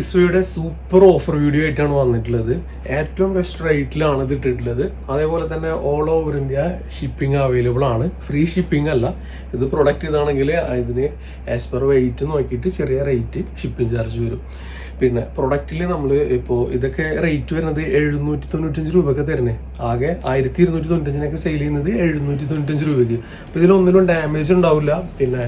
കിസ്വയുടെ super offer video ആയിട്ടാണ് വന്നിട്ടുള്ളത്. ഏറ്റവും ബെസ്റ്റ് റേറ്റിലാണ് ഇത് ഇട്ടിട്ടുള്ളത്. അതേപോലെ തന്നെ all over India shipping available ആണ്. ഫ്രീ ഷിപ്പിംഗ് അല്ല. ഇത് പ്രൊഡക്റ്റ് ഇതാണെങ്കിൽ ഇതിന് ആസ് പെർ വെയിറ്റ് നോക്കിയിട്ട് ചെറിയ റേറ്റ് ഷിപ്പിംഗ് ചാർജ് വരും. പിന്നെ പ്രൊഡക്റ്റിൽ നമ്മൾ ഇപ്പോൾ ഇതൊക്കെ റേറ്റ് വരുന്നത് എഴുന്നൂറ്റി തൊണ്ണൂറ്റഞ്ച് രൂപയൊക്കെ തരണേ ആകെ ആയിരത്തി ഇരുന്നൂറ്റി തൊണ്ണൂറ്റഞ്ചിനൊക്കെ സെയിൽ ചെയ്യുന്നത് എഴുന്നൂറ്റി തൊണ്ണൂറ്റഞ്ച് രൂപയ്ക്ക്. അപ്പോൾ ഇതിലൊന്നിലും ഡാമേജ് ഉണ്ടാവില്ല. പിന്നെ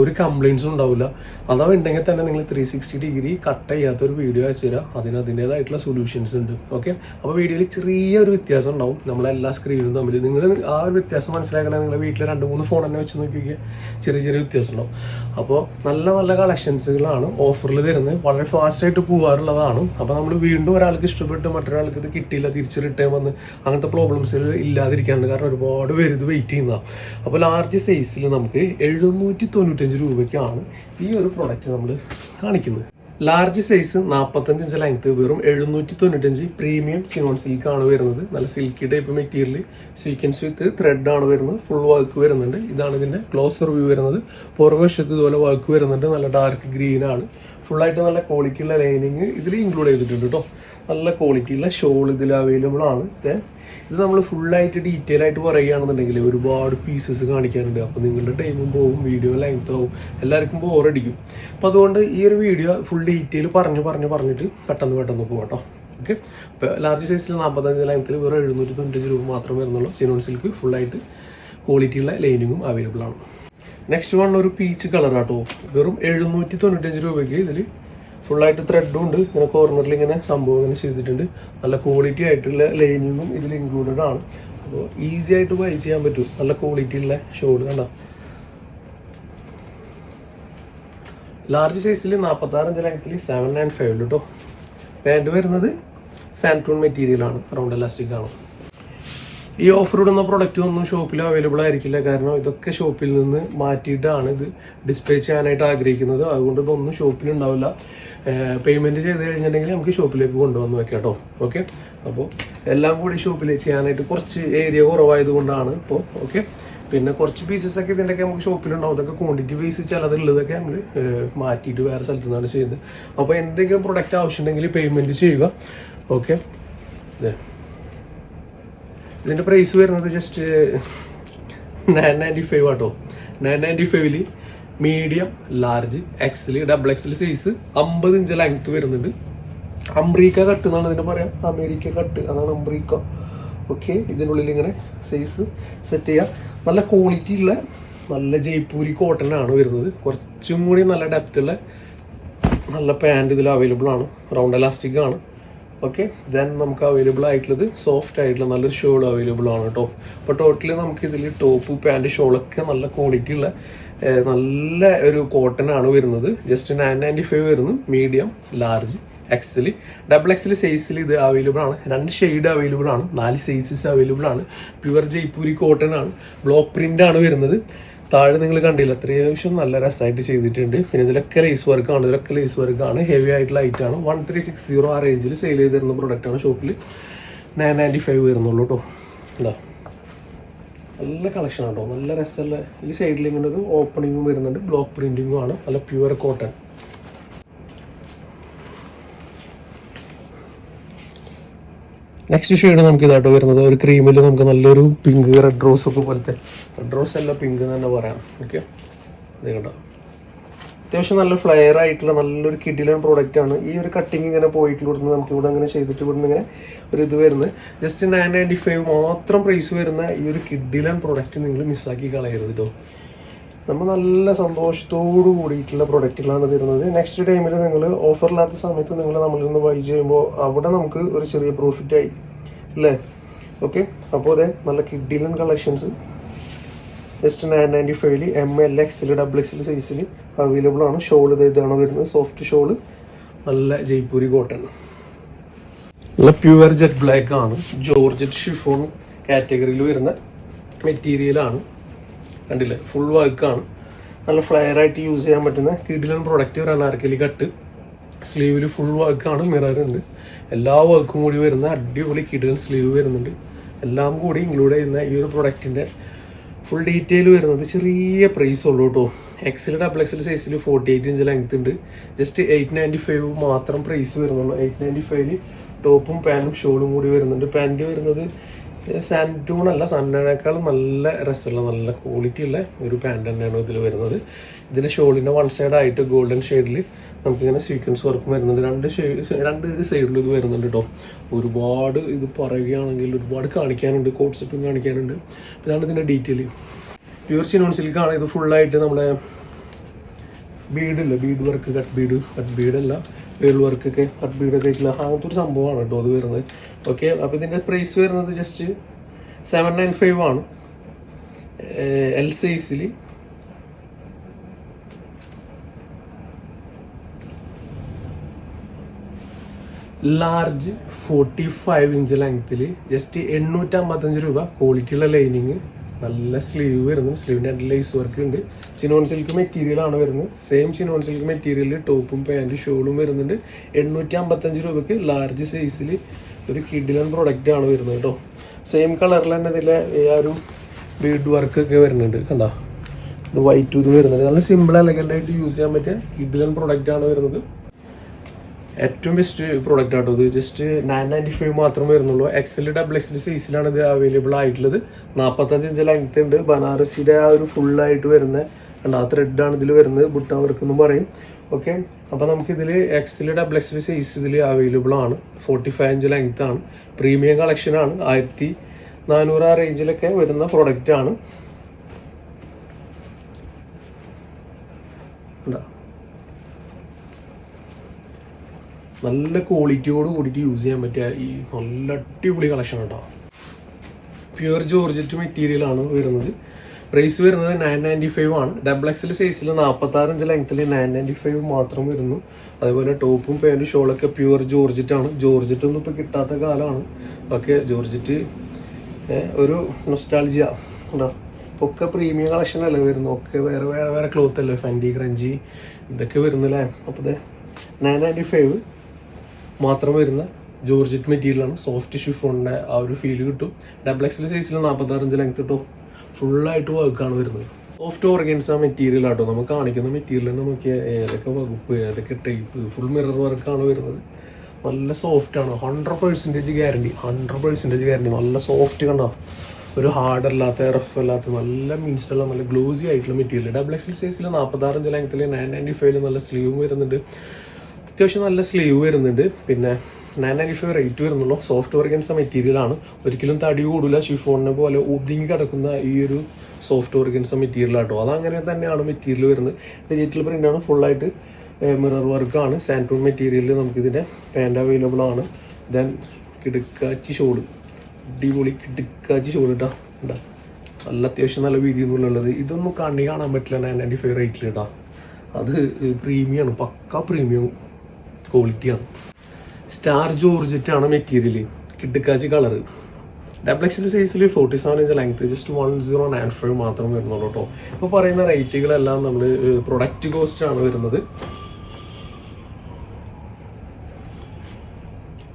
ഒരു കംപ്ലയിൻസും ഉണ്ടാവില്ല. അഥവാ ഉണ്ടെങ്കിൽ തന്നെ നിങ്ങൾ ത്രീ സിക്സ്റ്റി ഡിഗ്രി കട്ട് ചെയ്യാത്ത ഒരു വീഡിയോ അയച്ചു തരാം. അതിന് അതിന്റേതായിട്ടുള്ള സൊല്യൂഷൻസ് ഉണ്ട്. ഓക്കെ അപ്പോൾ വീഡിയോയിൽ ചെറിയൊരു വ്യത്യാസം ഉണ്ടാവും. നമ്മളെല്ലാ സ്ക്രീനും തമ്മിൽ നിങ്ങൾ ആ ഒരു വ്യത്യാസം മനസ്സിലാക്കണേ. നിങ്ങളുടെ വീട്ടിൽ രണ്ട് മൂന്ന് ഫോൺ തന്നെ വെച്ച് നോക്കിയൊക്കെ ചെറിയ ചെറിയ വ്യത്യാസം ഉണ്ടാവും. അപ്പോൾ നല്ല നല്ല കളക്ഷൻസുകളാണ് ഓഫറിൽ തരുന്നത്. വളരെ ഫാസ്റ്റ് ആയിട്ട് പോകാറുള്ളതാണ് അപ്പോൾ നമ്മൾ വീണ്ടും ഒരാൾക്ക് ഇഷ്ടപ്പെട്ട് മറ്റൊരാൾക്ക് ഇത് കിട്ടിയില്ല തിരിച്ച് റിട്ടേൺ വന്ന് അങ്ങനത്തെ പ്രോബ്ലംസ് ഇല്ലാതിരിക്കാനുണ്ട് കാരണം ഒരുപാട് പേര് ഇത് വെയിറ്റ് ചെയ്യുന്നതാണ് അപ്പോൾ ലാർജ് സൈസിൽ നമുക്ക് എഴുന്നൂറ്റി തൊണ്ണൂറ്റഞ്ച് രൂപയ്ക്കാണ് ഈ ഒരു പ്രൊഡക്റ്റ് നമ്മൾ കാണിക്കുന്നത്. ലാർജ് സൈസ് നാൽപ്പത്തഞ്ച് ഇഞ്ച് ലെങ്ത് വെറും എഴുന്നൂറ്റി തൊണ്ണൂറ്റഞ്ച് പ്രീമിയം സിനോൺ സിൽക്ക് ആണ് വരുന്നത്. നല്ല silky type material sequence with thread ആണ് വരുന്നത്. ഫുൾ വർക്ക് വരുന്നുണ്ട്. ഇതാണ് ഇതിന്റെ ക്ലോസ് റിവ്യൂ വരുന്നത്. പുറകുവശത്ത് ഇതുപോലെ വർക്ക് വരുന്നുണ്ട്. നല്ല ഡാർക്ക് ഗ്രീനാണ് ഫുള്ളായിട്ട് നല്ല ക്വാളിറ്റി ഉള്ള ലൈനിങ് ഇതിൽ ഇൻക്ലൂഡ് ചെയ്തിട്ടുണ്ട് കേട്ടോ നല്ല ക്വാളിറ്റിയുള്ള ഷോൾ ഇതിൽ അവൈലബിൾ ആണ്. ദെൻ ഇത് നമ്മൾ ഫുള്ളായിട്ട് ഡീറ്റെയിൽ ആയിട്ട് പറയുകയാണെന്നുണ്ടെങ്കിൽ ഒരുപാട് പീസസ് കാണിക്കാനുണ്ട്. അപ്പോൾ നിങ്ങളുടെ ടൈമും പോകും വീഡിയോ ലെങ്ത് ആവും എല്ലാവർക്കും ബോറടിക്കും അപ്പോൾ അതുകൊണ്ട് ഈ ഒരു വീഡിയോ ഫുൾ ഡീറ്റെയിൽ പറഞ്ഞ് പറഞ്ഞ് പറഞ്ഞിട്ട് പെട്ടെന്ന് പെട്ടെന്ന് പോകാം കേട്ടോ ഓക്കെ അപ്പോൾ ലാർജ് സൈസിൽ നാൽപ്പത്തഞ്ച് ലെങ്ത്തിൽ വെറും എഴുന്നൂറ്റി തൊണ്ണൂറ്റഞ്ച് രൂപ മാത്രമേ വരുന്നുള്ളൂ. സിനോൺ സിൽക്ക് ഫുള്ളായിട്ട് ക്വാളിറ്റിയുള്ള ലൈനിങ്ങും അവൈലബിൾ ആണ്. നെക്സ്റ്റ് വൺ ഒരു പീച്ച് കളർ ആട്ടോ. വെറും എഴുന്നൂറ്റി തൊണ്ണൂറ്റഞ്ച് രൂപയ്ക്ക് ഇതിൽ ഫുള്ളായിട്ട് ത്രെഡും ഉണ്ട്. ഇങ്ങനെ കോർണറിൽ ഇങ്ങനെ സംഭവം ഇങ്ങനെ ചെയ്തിട്ടുണ്ട്. നല്ല ക്വാളിറ്റി ആയിട്ടുള്ള ലൈനിങ്ങും ഇതിൽ ഇൻക്ലൂഡഡ് ആണ്. അപ്പോൾ ഈസി ആയിട്ട് ബൈ ചെയ്യാൻ പറ്റും. നല്ല ക്വാളിറ്റി ഉള്ള ഷോൾ കണ്ട. ലാർജ് സൈസിൽ നാൽപ്പത്തി ആറ് ഇഞ്ച് ലെങ്ത്തിൽ സെവൻ ആൻഡ് ഫൈവ് കേട്ടോ പാന്റ് വരുന്നത് സാന്റൂൺ മെറ്റീരിയലാണ് റൗണ്ട് എലാസ്റ്റിക് ആണ്. ഈ ഓഫർ ഇടുന്ന പ്രൊഡക്റ്റ് ഒന്നും ഷോപ്പിൽ അവൈലബിൾ ആയിരിക്കില്ല. കാരണം ഇതൊക്കെ ഷോപ്പിൽ നിന്ന് മാറ്റിയിട്ടാണ് ഇത് ഡിസ്പ്ലേ ചെയ്യാനായിട്ട് ആഗ്രഹിക്കുന്നത്. അതുകൊണ്ട് ഇതൊന്നും ഷോപ്പിൽ ഉണ്ടാവില്ല. പേയ്മെന്റ് ചെയ്ത് കഴിഞ്ഞിട്ടുണ്ടെങ്കിൽ നമുക്ക് ഷോപ്പിലേക്ക് കൊണ്ടുവന്ന് വെക്കാം കേട്ടോ ഓക്കെ അപ്പോൾ എല്ലാം കൂടി ഷോപ്പിൽ ചെയ്യാനായിട്ട് കുറച്ച് ഏരിയ കുറവായതുകൊണ്ടാണ് ഇപ്പോൾ ഓക്കെ പിന്നെ കുറച്ച് പീസസ് ഒക്കെ ഇതിന്റെയൊക്കെ നമുക്ക് ഷോപ്പിലുണ്ടാവും അതൊക്കെ ക്വാണ്ടിറ്റി ബേസ് ചിലതുള്ളതൊക്കെ നമ്മൾ മാറ്റിയിട്ട് വേറെ സ്ഥലത്തു നിന്നാണ് ചെയ്യുന്നത്. അപ്പോൾ എന്തെങ്കിലും പ്രൊഡക്റ്റ് ആവശ്യമുണ്ടെങ്കിൽ പേയ്മെന്റ് ചെയ്യുക. ഓക്കെ അതെ ഇതിന്റെ പ്രൈസ് വരുന്നത് ജസ്റ്റ് നയൻ നയന്റി ഫൈവ് ആട്ടോ നയൻ നയന്റി ഫൈവിൽ മീഡിയം ലാർജ് എക്സിൽ ഡബിൾ എക്സിൽ സൈസ് അമ്പത് ഇഞ്ച് ലെങ്ത് വരുന്നുണ്ട്. അംബ്രീക്ക കട്ട് എന്നാണ് ഇതിന് പറയാം. അമേരിക്ക കട്ട് അതാണ് അംബ്രീക്ക ഓക്കെ ഇതിനുള്ളിൽ ഇങ്ങനെ സൈസ് സെറ്റ് ചെയ്യുക നല്ല ക്വാളിറ്റി ഉള്ള നല്ല ജയ്പൂരി കോട്ടൺ ആണ് വരുന്നത്. കുറച്ചും കൂടി നല്ല ഡെപ്ത്തുള്ള നല്ല പാന്റ് ഇതിൽ അവൈലബിൾ ആണ്. റൗണ്ട് എലാസ്റ്റിക് ആണ്. ഓക്കെ ദെൻ നമുക്ക് അവൈലബിൾ ആയിട്ടുള്ളത് സോഫ്റ്റ് ആയിട്ടുള്ള നല്ലൊരു ഷോൾ അവൈലബിൾ ആണ് കേട്ടോ അപ്പോൾ ടോട്ടലി നമുക്ക് ഇതിൽ ടോപ്പ് പാന്റ് ഷോളൊക്കെ നല്ല ക്വാളിറ്റി ഉള്ള നല്ല ഒരു കോട്ടൺ ആണ് വരുന്നത്. ജസ്റ്റ് നയൻ നയന്റി ഫൈവ് വരുന്നു medium large XL double XL സൈസിൽ ഇത് അവൈലബിൾ ആണ്. രണ്ട് ഷെയ്ഡ് അവൈലബിൾ ആണ്. നാല് സൈസസ് അവൈലബിൾ ആണ്. പ്യുവർ ജയ്പൂരി കോട്ടൺ ആണ്. ബ്ലോക്ക് പ്രിന്റ് ആണ് വരുന്നത്. താഴെ നിങ്ങൾ കണ്ടില്ല. അത്യാവശ്യം നല്ല രസമായിട്ട് ചെയ്തിട്ടുണ്ട്. പിന്നെ ഇതിലൊക്കെ ലേസ് വർക്കാണ് ഇതിലൊക്കെ ലേസ് വർക്കാണ് ഹെവി ആയിട്ടുള്ള ആണ്. വൺ ത്രീ സിക്സ് സീറോ ആ റേഞ്ചിൽ സെയിൽ ചെയ്ത് തരുന്ന പ്രൊഡക്റ്റ് ആണ് ഷോപ്പിൽ നയൻ നയന്റി ഫൈവ് വരുന്നുള്ളൂ കേട്ടോ ഇതാ. നല്ല കളക്ഷൻ കേട്ടോ നല്ല രസമുള്ള ഈ സൈഡിൽ ഇങ്ങനെ ഒരു ഓപ്പണിങ്ങും വരുന്നുണ്ട്. ബ്ലോക്ക് പ്രിന്റിങ്ങും ആണ്. നല്ല പ്യുവർ കോട്ടൺ നെക്സ്റ്റ് ഷെയ്ഡ് നമുക്ക് ഇതായിട്ട് വരുന്നത്. ഒരു ക്രീമിൽ നമുക്ക് നല്ലൊരു പിങ്ക് റെഡ് റോസ് ഒക്കെ പോലത്തെ. റെഡ് റോസ് അല്ല പിങ്ക് എന്ന് തന്നെ പറയാം. ഓക്കെ കണ്ടോ? അത്യാവശ്യം നല്ല ഫ്ലെയർ ആയിട്ടുള്ള നല്ലൊരു കിഡിലൻ പ്രോഡക്റ്റ് ആണ്. ഈ ഒരു കട്ടിങ് ഇങ്ങനെ പോയിട്ട് ഇവിടുന്ന് നമുക്ക് ഇവിടെ അങ്ങനെ ചെയ്തിട്ട് ഇവിടുന്ന് ഇങ്ങനെ ഒരു ഇത് വരുന്നത്. ജസ്റ്റ് നയൻ നയന്റി ഫൈവ് മാത്രം പ്രൈസ് വരുന്ന ഈ ഒരു കിഡിലൻ പ്രോഡക്റ്റ് നിങ്ങൾ മിസ്സാക്കി കളയരുത് കേട്ടോ നമ്മൾ നല്ല സന്തോഷത്തോടു കൂടിയിട്ടുള്ള പ്രൊഡക്റ്റുകളാണ് തരുന്നത്. നെക്സ്റ്റ് ടൈമിൽ നിങ്ങൾ ഓഫറില്ലാത്ത സമയത്ത് നിങ്ങൾ നമ്മളിൽ നിന്ന് ബൈ ചെയ്യുമ്പോൾ അവിടെ നമുക്ക് ഒരു ചെറിയ പ്രോഫിറ്റ് ആയി. അല്ലേ? ഓക്കെ അപ്പോൾ അതെ നല്ല കിഡിലൻ കളക്ഷൻസ് ജസ്റ്റ് നയൻ നയന്റി ഫൈവിൽ എം എൽ എക്സിൽ ഡബിൾ എക്സിൽ സൈസിൽ അവൈലബിൾ ആണ്. ഷോൾ ഇത് ഇതാണ് വരുന്നത്. സോഫ്റ്റ് ഷോൾ നല്ല ജയ്പൂരി കോട്ടൺ നല്ല പ്യുവർ ജെറ്റ് ബ്ലാക്ക് ആണ്. ജോർജറ്റ് ഷിഫോൺ കാറ്റഗറിയിൽ വരുന്ന മെറ്റീരിയലാണ് കണ്ടില്ലേ? ഫുൾ വർക്കാണ് നല്ല ഫ്ലെയർ ആയിട്ട് യൂസ് ചെയ്യാൻ പറ്റുന്ന കിഡിലൻ പ്രൊഡക്റ്റ് ഒരു അനാർക്കലി കട്ട് സ്ലീവിൽ ഫുൾ വർക്കാണ് മിറർ ഉണ്ട്. എല്ലാ വർക്കും കൂടി വരുന്ന അടിപൊളി കിഡിലൻ സ്ലീവ് വരുന്നുണ്ട്. എല്ലാം കൂടി ഇൻക്ലൂഡ് ചെയ്യുന്ന ഈ ഒരു പ്രൊഡക്റ്റിന്റെ ഫുൾ ഡീറ്റെയിൽ വരുന്നത് ചെറിയ പ്രൈസ് ഉള്ളൂ കേട്ടോ എക്സൽ ഡബിൾ എക്സൽ സൈസിൽ ഫോർട്ടി എയ്റ്റ് ഇഞ്ച് ലെങ്ത് ഉണ്ട്. ജസ്റ്റ് എയ്റ്റ് നയന്റി ഫൈവ് മാത്രം പ്രൈസ് വരുന്നുള്ളൂ. എയ്റ്റ് നയന്റി ഫൈവിൽ ടോപ്പും പാന്റും ഷോളും കൂടി വരുന്നുണ്ട്. പാന്റ് വരുന്നത് സാന്റൂൺ അല്ല സാന്റൂണേക്കാളും നല്ല രസമുള്ള നല്ല ക്വാളിറ്റി ഉള്ള ഒരു പാന്റ് തന്നെയാണ് ഇതിൽ വരുന്നത്. ഇതിന്റെ ഷോളിന്റെ വൺ സൈഡ് ആയിട്ട് ഗോൾഡൻ ഷെയ്ഡിൽ നമുക്കിങ്ങനെ സീക്വൻസ് വർക്ക് വരുന്നുണ്ട്. രണ്ട് രണ്ട് സൈഡിലും ഇത് വരുന്നുണ്ട് കേട്ടോ ഒരുപാട് ഇത് പറയുകയാണെങ്കിൽ ഒരുപാട് കാണിക്കാനുണ്ട് കോട്ട് സെറ്റും കാണിക്കാനുണ്ട്. ഇതാണ് ഇതിന്റെ ഡീറ്റെയിൽ പ്യൂർ ചിനോൺ സിൽക്കാണ് ഇത് ഫുള്ളായിട്ട് നമ്മുടെ ബീഡില്ല? Bead work cut bead cut ബീഡല്ല. Pearl വർക്കൊക്കെ കട്ട് ബീഡൊക്കെ ആയിട്ടില്ല അങ്ങനത്തെ ഒരു സംഭവമാണ് കേട്ടോ അത് വരുന്നത്. ഓക്കെ അപ്പോൾ ഇതിന്റെ പ്രൈസ് വരുന്നത് ജസ്റ്റ് സെവൻ നയൻ ഫൈവ് ആണ്. എൽ സൈസിൽ ലാർജ് ഫോർട്ടി ഫൈവ് ഇഞ്ച് ലെങ്ത്തിൽ ജസ്റ്റ് എണ്ണൂറ്റമ്പത്തഞ്ച് രൂപ ക്വാളിറ്റിയുള്ള ലൈനിങ് നല്ല സ്ലീവ് വരുന്നു സ്ലീവിന്റെ രണ്ട് ലേസ് വർക്ക് ഉണ്ട്. ചിനോൺ സിൽക്ക് മെറ്റീരിയൽ ആണ് വരുന്നത്. സെയിം ചിനോൺ സിൽക്ക് മെറ്റീരിയലിൽ ടോപ്പും പാന്റും ഷോളും വരുന്നുണ്ട്. എണ്ണൂറ്റി അമ്പത്തഞ്ച് രൂപയ്ക്ക് ലാർജ് സൈസിൽ ഒരു കിഡിലൻ പ്രൊഡക്റ്റ് ആണ് വരുന്നത് കേട്ടോ സെയിം കളറിൽ തന്നെ ഇതിലെ ആ ഒരു ബീഡ് വർക്ക് ഒക്കെ വരുന്നുണ്ട്. കണ്ടോ? ഇത് വൈറ്റ് ഇത് വരുന്നുണ്ട്. നല്ല സിമ്പിൾ എലഗന്റ് ആയിട്ട് യൂസ് ചെയ്യാൻ പറ്റിയ കിഡിലൻ ആണ് വരുന്നത്. ഏറ്റവും ബെസ്റ്റ് പ്രോഡക്റ്റ് ആട്ടോ ഇത്. ജസ്റ്റ് നയൻ നയന്റി ഫൈവ് മാത്രമേ വരുന്നുള്ളൂ എക്സൽ ഡബിൾ എക്സൽ സൈസിലാണ് ഇത് അവൈലബിൾ ആയിട്ടുള്ളത്. നാൽപ്പത്തഞ്ച് ഇഞ്ച് ലെങ്ത് ഉണ്ട്. ബനാറസിയുടെ ആ ഒരു ഫുള്ളായിട്ട് വരുന്ന കണ്ട? ആ ത്രെഡാണ് ഇതിൽ വരുന്നത്. ബുട്ട വർക്ക് എന്നും പറയും. ഓക്കെ അപ്പോൾ നമുക്കിതിൽ എക്സൽ ഡബിൾ എക്സൽ സൈസ് ഇതിൽ അവൈലബിൾ ആണ്. ഫോർട്ടി ഫൈവ് ഇഞ്ച് ലെങ്ത് ആണ്. പ്രീമിയം കളക്ഷൻ ആണ്. ആയിരത്തി നാനൂറ് ആ റേഞ്ചിലൊക്കെ വരുന്ന പ്രോഡക്റ്റ് ആണ്. കണ്ടോ? നല്ല ക്വാളിറ്റിയോട് കൂടിയിട്ട് യൂസ് ചെയ്യാൻ പറ്റിയ ഈ നല്ല അടിപൊളി കളക്ഷൻ കേട്ടോ പ്യുവർ ജോർജറ്റ് മെറ്റീരിയൽ ആണ് വരുന്നത്. പ്രൈസ് വരുന്നത് നയൻ നയന്റി ഫൈവ് ആണ്. ഡബിൾ എക്സൽ സൈസിൽ നാൽപ്പത്താറ് ഇഞ്ച് ലെങ്ത്തിൽ നയൻ നയന്റി ഫൈവ് മാത്രം വരുന്നു. അതേപോലെ ടോപ്പും പാന്റും ഷോളൊക്കെ പ്യുവർ ജോർജറ്റ് ആണ്. ജോർജറ്റ് ഒന്നും ഇപ്പോൾ കിട്ടാത്ത കാലമാണ് ഓക്കെ ജോർജറ്റ് ഒരു നൊസ്റ്റാൾജിയ ഉണ്ടോ ഒക്കെ പ്രീമിയം കളക്ഷൻ അല്ലേ വരുന്നു? ഒക്കെ വേറെ വേറെ വേറെ ക്ലോത്ത് അല്ലേ? ഫെൻഡി ക്രഞ്ചി ഇതൊക്കെ വരുന്നില്ലേ? അപ്പോൾ നയൻ നയന്റി ഫൈവ് മാത്രം വരുന്ന ജോർജറ്റ് മെറ്റീരിയലാണ്. സോഫ്റ്റ് ഷിഫോണിന്റെ ആ ഒരു ഫീൽ കിട്ടും. ഡബിൾ എക്സൽ സൈസിൽ നാൽപ്പത്താറഞ്ച് ലെങ്ത് കിട്ടും ഫുള്ളായിട്ട് വർക്കാണ് വരുന്നത്. സോഫ്റ്റ് ഓർഗൻസ് മെറ്റീരിയൽ ആട്ടോ. നമുക്ക് കാണിക്കുന്ന മെറ്റീരിയൽ നോക്കിയാൽ ഏതൊക്കെ വകുപ്പ് ഏതൊക്കെ ടൈപ്പ് ഫുൾ മിറർ വർക്കാണ് വരുന്നത്. നല്ല സോഫ്റ്റ് ആണ്. Hundred percentage guarantee hundred percentage guarantee നല്ല സോഫ്റ്റ് കണ്ടോ? ഒരു ഹാർഡ് അല്ലാത്ത റഫ് അല്ലാത്ത നല്ല മീൻസ് ഉള്ള നല്ല ഗ്ലോസി ആയിട്ടുള്ള മെറ്റീരിയൽ ഡബിൾ എക്സൽ സൈസിൽ നാൽപ്പത്താറഞ്ച് ലെങ്ത്തിൽ നയൻ നയന്റി ഫൈവിൽ നല്ല സ്ലീവും വരുന്നുണ്ട്. അത്യാവശ്യം നല്ല സ്ലീവ് വരുന്നുണ്ട്. പിന്നെ നയൻ നയന്റി ഫൈവ് റേറ്റ് വരുന്നുള്ളൂ സോഫ്റ്റ് ഓർഗൻസ മെറ്റീരിയൽ ആണ്. ഒരിക്കലും തടി കൂടില്ല ഷിഫോണിനെ പോലെ ഒതുങ്ങി കിടക്കുന്ന ഈ ഒരു സോഫ്റ്റ് ഓർഗൻസ മെറ്റീരിയൽ ആട്ടോ. അതങ്ങനെ തന്നെയാണ് മെറ്റീരിയൽ വരുന്നത്. ഡിജിറ്റൽ പ്രിന്റ് ആണ്. ഫുള്ളായിട്ട് മിറർ വർക്കാണ് സാന്റൂൺ മെറ്റീരിയലിൽ നമുക്കിതിന്റെ പാന്റ് അവൈലബിൾ ആണ്. ദെൻ കിടുക്കാച്ചി ഷോൾ അടിപൊളി കിടുക്കാച്ചി ഷോഡ് കേട്ടോ കേട്ടോ നല്ല അത്യാവശ്യം നല്ല വീതി എന്നുള്ളത് ഇതൊന്നും കണ്ണി കാണാൻ പറ്റില്ല നയൻ നയന്റി ഫൈവ് റേറ്റിൽ കേട്ടോ അത് പ്രീമിയമാണ് പക്ക പ്രീമിയം ക്വാളിറ്റിയാണ് സ്റ്റാർ ജോർജിറ്റാണ് മെറ്റീരിയൽ കിട്ടുക്കാച്ചി കളർ ഡബിൾ എക്സിന്റെ സൈസിൽ forty seven inch length just one zero nine five മാത്രം വരുന്നുള്ളൂ കേട്ടോ ഇപ്പോൾ പറയുന്ന റേറ്റുകളെല്ലാം നമ്മൾ പ്രൊഡക്റ്റ് കോസ്റ്റ് ആണ് വരുന്നത്.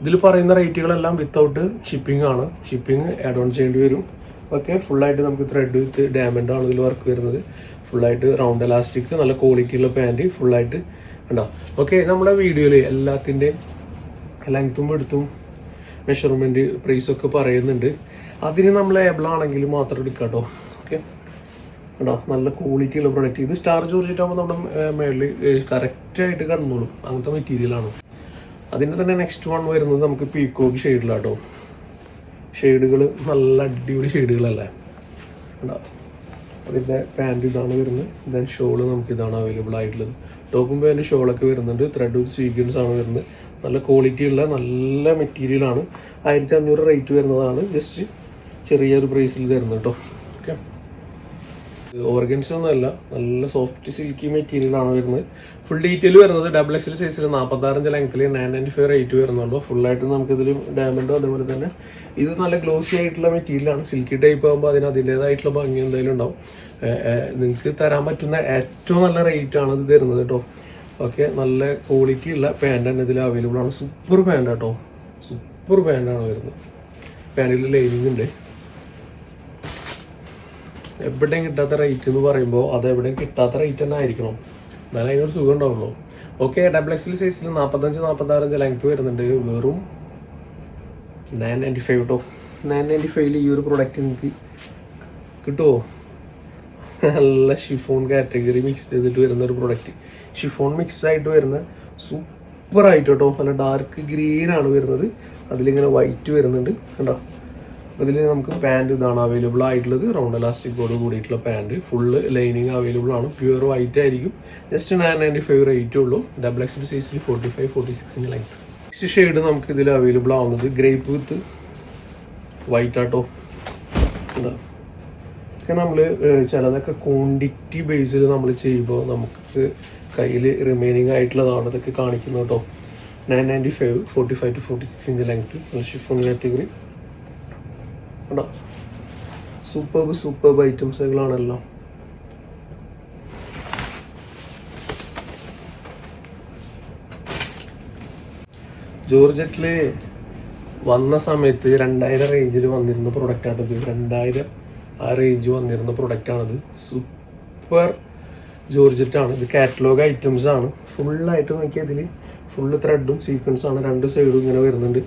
ഇതിൽ പറയുന്ന റേറ്റുകളെല്ലാം വിത്തൗട്ട് ഷിപ്പിംഗ് ആണ്. ഷിപ്പിംഗ് ആഡ് ഓൺ ചെയ്യേണ്ടി വരും. ഓക്കെ ഫുള്ളായിട്ട് നമുക്ക് ത്രെഡ് വിത്ത് ഡയമണ്ട് ആണ് ഇതിൽ വർക്ക് വരുന്നത്. ഫുള്ളായിട്ട് റൗണ്ട് എലാസ്റ്റിക് നല്ല ക്വാളിറ്റിയുള്ള പാന്റ് പാന്റ് ഫുള്ളായിട്ട് ഉണ്ടാവും ഓക്കെ നമ്മുടെ വീഡിയോയിൽ എല്ലാത്തിന്റെയും ലെങ്ത്തും എടുത്തും മെഷർമെന്റ് പ്രൈസൊക്കെ പറയുന്നുണ്ട്. അതിന് നമ്മൾ ഏബിളാണെങ്കിൽ മാത്രം എടുക്കാം കേട്ടോ. ഓക്കെ കേട്ടോ നല്ല ക്വാളിറ്റി ഉള്ള പ്രൊഡക്റ്റ് ഇത് സ്റ്റാർ ചോദിച്ചിട്ടാകുമ്പോൾ നമ്മുടെ മേളിൽ കറക്റ്റായിട്ട് കടന്നോളും. അങ്ങനത്തെ മെറ്റീരിയലാണ് അതിന്റെ തന്നെ നെക്സ്റ്റ് വൺ വരുന്നത് നമുക്ക് പീക്കോക്ക് ഷെയ്ഡിലാട്ടോ ഷെയ്ഡുകൾ നല്ല അടിപൊളി ഷെയ്ഡുകളല്ലേ കേട്ടോ അതിന്റെ പാന്റ് ഇതാണ് വരുന്നത്. ദെൻ ഷോൾ നമുക്ക് ഇതാണ് അവൈലബിൾ ആയിട്ടുള്ളത്. ടോപ്പും പാന്റും ഷോളൊക്കെ വരുന്നുണ്ട്. ത്രെഡ് വിത്ത് സ്വീക്വൻസ് ആണ് വരുന്നത്. നല്ല ക്വാളിറ്റി ഉള്ള നല്ല മെറ്റീരിയലാണ് ആയിരത്തി അഞ്ഞൂറ് റേറ്റ് വരുന്നതാണ്. ജസ്റ്റ് ചെറിയൊരു പ്രൈസിൽ തരുന്നത് കേട്ടോ ഓക്കെ ഓർഗൻസ് ഒന്നുമല്ല നല്ല സോഫ്റ്റ് സിൽക്കി മെറ്റീരിയലാണ് വരുന്നത്. ഫുൾ ഡീറ്റെയിൽ വരുന്നത് ഡബിൾ എക്സൽ സൈസിൽ നാൽപ്പത്താറിഞ്ച് ലെങ്ത്തിൽ നയൻ നയന്റി ഫൈവ് റേറ്റ് വരുന്നുണ്ടോ ഫുള്ളായിട്ട് നമുക്കിതിൽ ഡയമണ്ടും അതുപോലെ തന്നെ. ഇത് നല്ല ഗ്ലോസി ആയിട്ടുള്ള മെറ്റീരിയലാണ് സിൽക്കി ടൈപ്പ് ആകുമ്പോൾ അതിന് അതിന്റേതായിട്ടുള്ള ഭംഗി എന്തായാലും ഉണ്ടാവും. നിങ്ങൾക്ക് തരാൻ പറ്റുന്ന ഏറ്റവും നല്ല റേറ്റ് ആണ് ഇത് തരുന്നത് കേട്ടോ ഓക്കെ നല്ല ക്വാളിറ്റി ഉള്ള പാന്റ് തന്നെ ഇതിൽ അവൈലബിൾ ആണ്. സൂപ്പർ പാന്റ് കേട്ടോ സൂപ്പർ പാന്റാണ് വരുന്നത്. പാന്റിൽ ലൈനിങ് ഉണ്ട്. എവിടെയും കിട്ടാത്ത റേറ്റ് എന്ന് പറയുമ്പോൾ അത് എവിടെയും കിട്ടാത്ത റേറ്റ് തന്നെ ആയിരിക്കണം. എന്നാലും അതിനൊരു സുഖം ഉണ്ടാവുള്ളൂ. ഓക്കെ ഡബിൾ എക്സിൽ സൈസിൽ നാൽപ്പത്തഞ്ച് നാൽപ്പത്താറഞ്ച് ലെങ്ത് വരുന്നുണ്ട്. വെറും നയൻ നയന്റി ഫൈവ് കേട്ടോ നയൻ നയന്റി ഫൈവിൽ ഈ ഒരു പ്രോഡക്റ്റ് നിങ്ങൾക്ക് കിട്ടുമോ നല്ല ഷിഫോൺ കാറ്റഗറി മിക്സ് ചെയ്തിട്ട് വരുന്ന ഒരു പ്രൊഡക്റ്റ് ഷിഫോൺ മിക്സ് ആയിട്ട് വരുന്ന സൂപ്പർ ആയിട്ട് കേട്ടോ നല്ല ഡാർക്ക് ഗ്രീൻ ആണ് വരുന്നത്. അതിലിങ്ങനെ വൈറ്റ് വരുന്നുണ്ട് കണ്ടോ? അതിൽ നമുക്ക് പാന്റ് ഇതാണ് അവൈലബിൾ ആയിട്ടുള്ളത്. റൗണ്ട് എലാസ്റ്റിക്കോട് കൂടിയിട്ടുള്ള പാന്റ് ഫുള്ള് ലൈനിങ് അവൈലബിൾ ആണ്. പ്യുവർ വൈറ്റ് ആയിരിക്കും. ജസ്റ്റ് നയൻ നയന്റി ഫൈവ് റേറ്റേ ഉള്ളൂ. ഡബിൾ എക്സ് സൈസിൽ ഫോർട്ടി ഫൈവ് ഫോർട്ടി സിക്സിന്റെ ലെങ്ത് നെക്സ്റ്റ് ഷെയ്ഡ് നമുക്ക് ഇതിൽ അവൈലബിൾ ആവുന്നത് ഗ്രേപ്പ് വിത്ത് വൈറ്റ് ആട്ടോ. ഉണ്ടോ ഒക്കെ നമ്മൾ ചിലതൊക്കെ ക്വാണ്ടിറ്റി ബേസിൽ നമ്മൾ ചെയ്യുമ്പോൾ നമുക്ക് കയ്യിൽ റിമൈനിങ് ആയിട്ടുള്ളതാണ് ഇതൊക്കെ കാണിക്കുന്നത് കേട്ടോ. Nine ninety five forty five to forty six inch length chiffon category കേട്ടോ സൂപ്പർബ് സൂപ്പർബ് ഐറ്റംസുകളാണല്ലോ ജോർജറ്റിൽ വന്ന സമയത്ത് രണ്ടായിരം റേഞ്ചിൽ വന്നിരുന്ന പ്രൊഡക്റ്റാണ് ആണത് രണ്ടായിരം ആ റേഞ്ച് വന്നിരുന്ന പ്രൊഡക്റ്റ് ആണത്. സൂപ്പർ ജോർജറ്റ് ആണ്. ഇത് കാറ്റലോഗ് ഐറ്റംസ് ആണ്. ഫുള്ളായിട്ട് നോക്കിയാൽ ഇതിൽ ഫുള്ള് ത്രെഡും സീക്വൻസും ആണ്. രണ്ട് സൈഡും ഇങ്ങനെ വരുന്നുണ്ട്.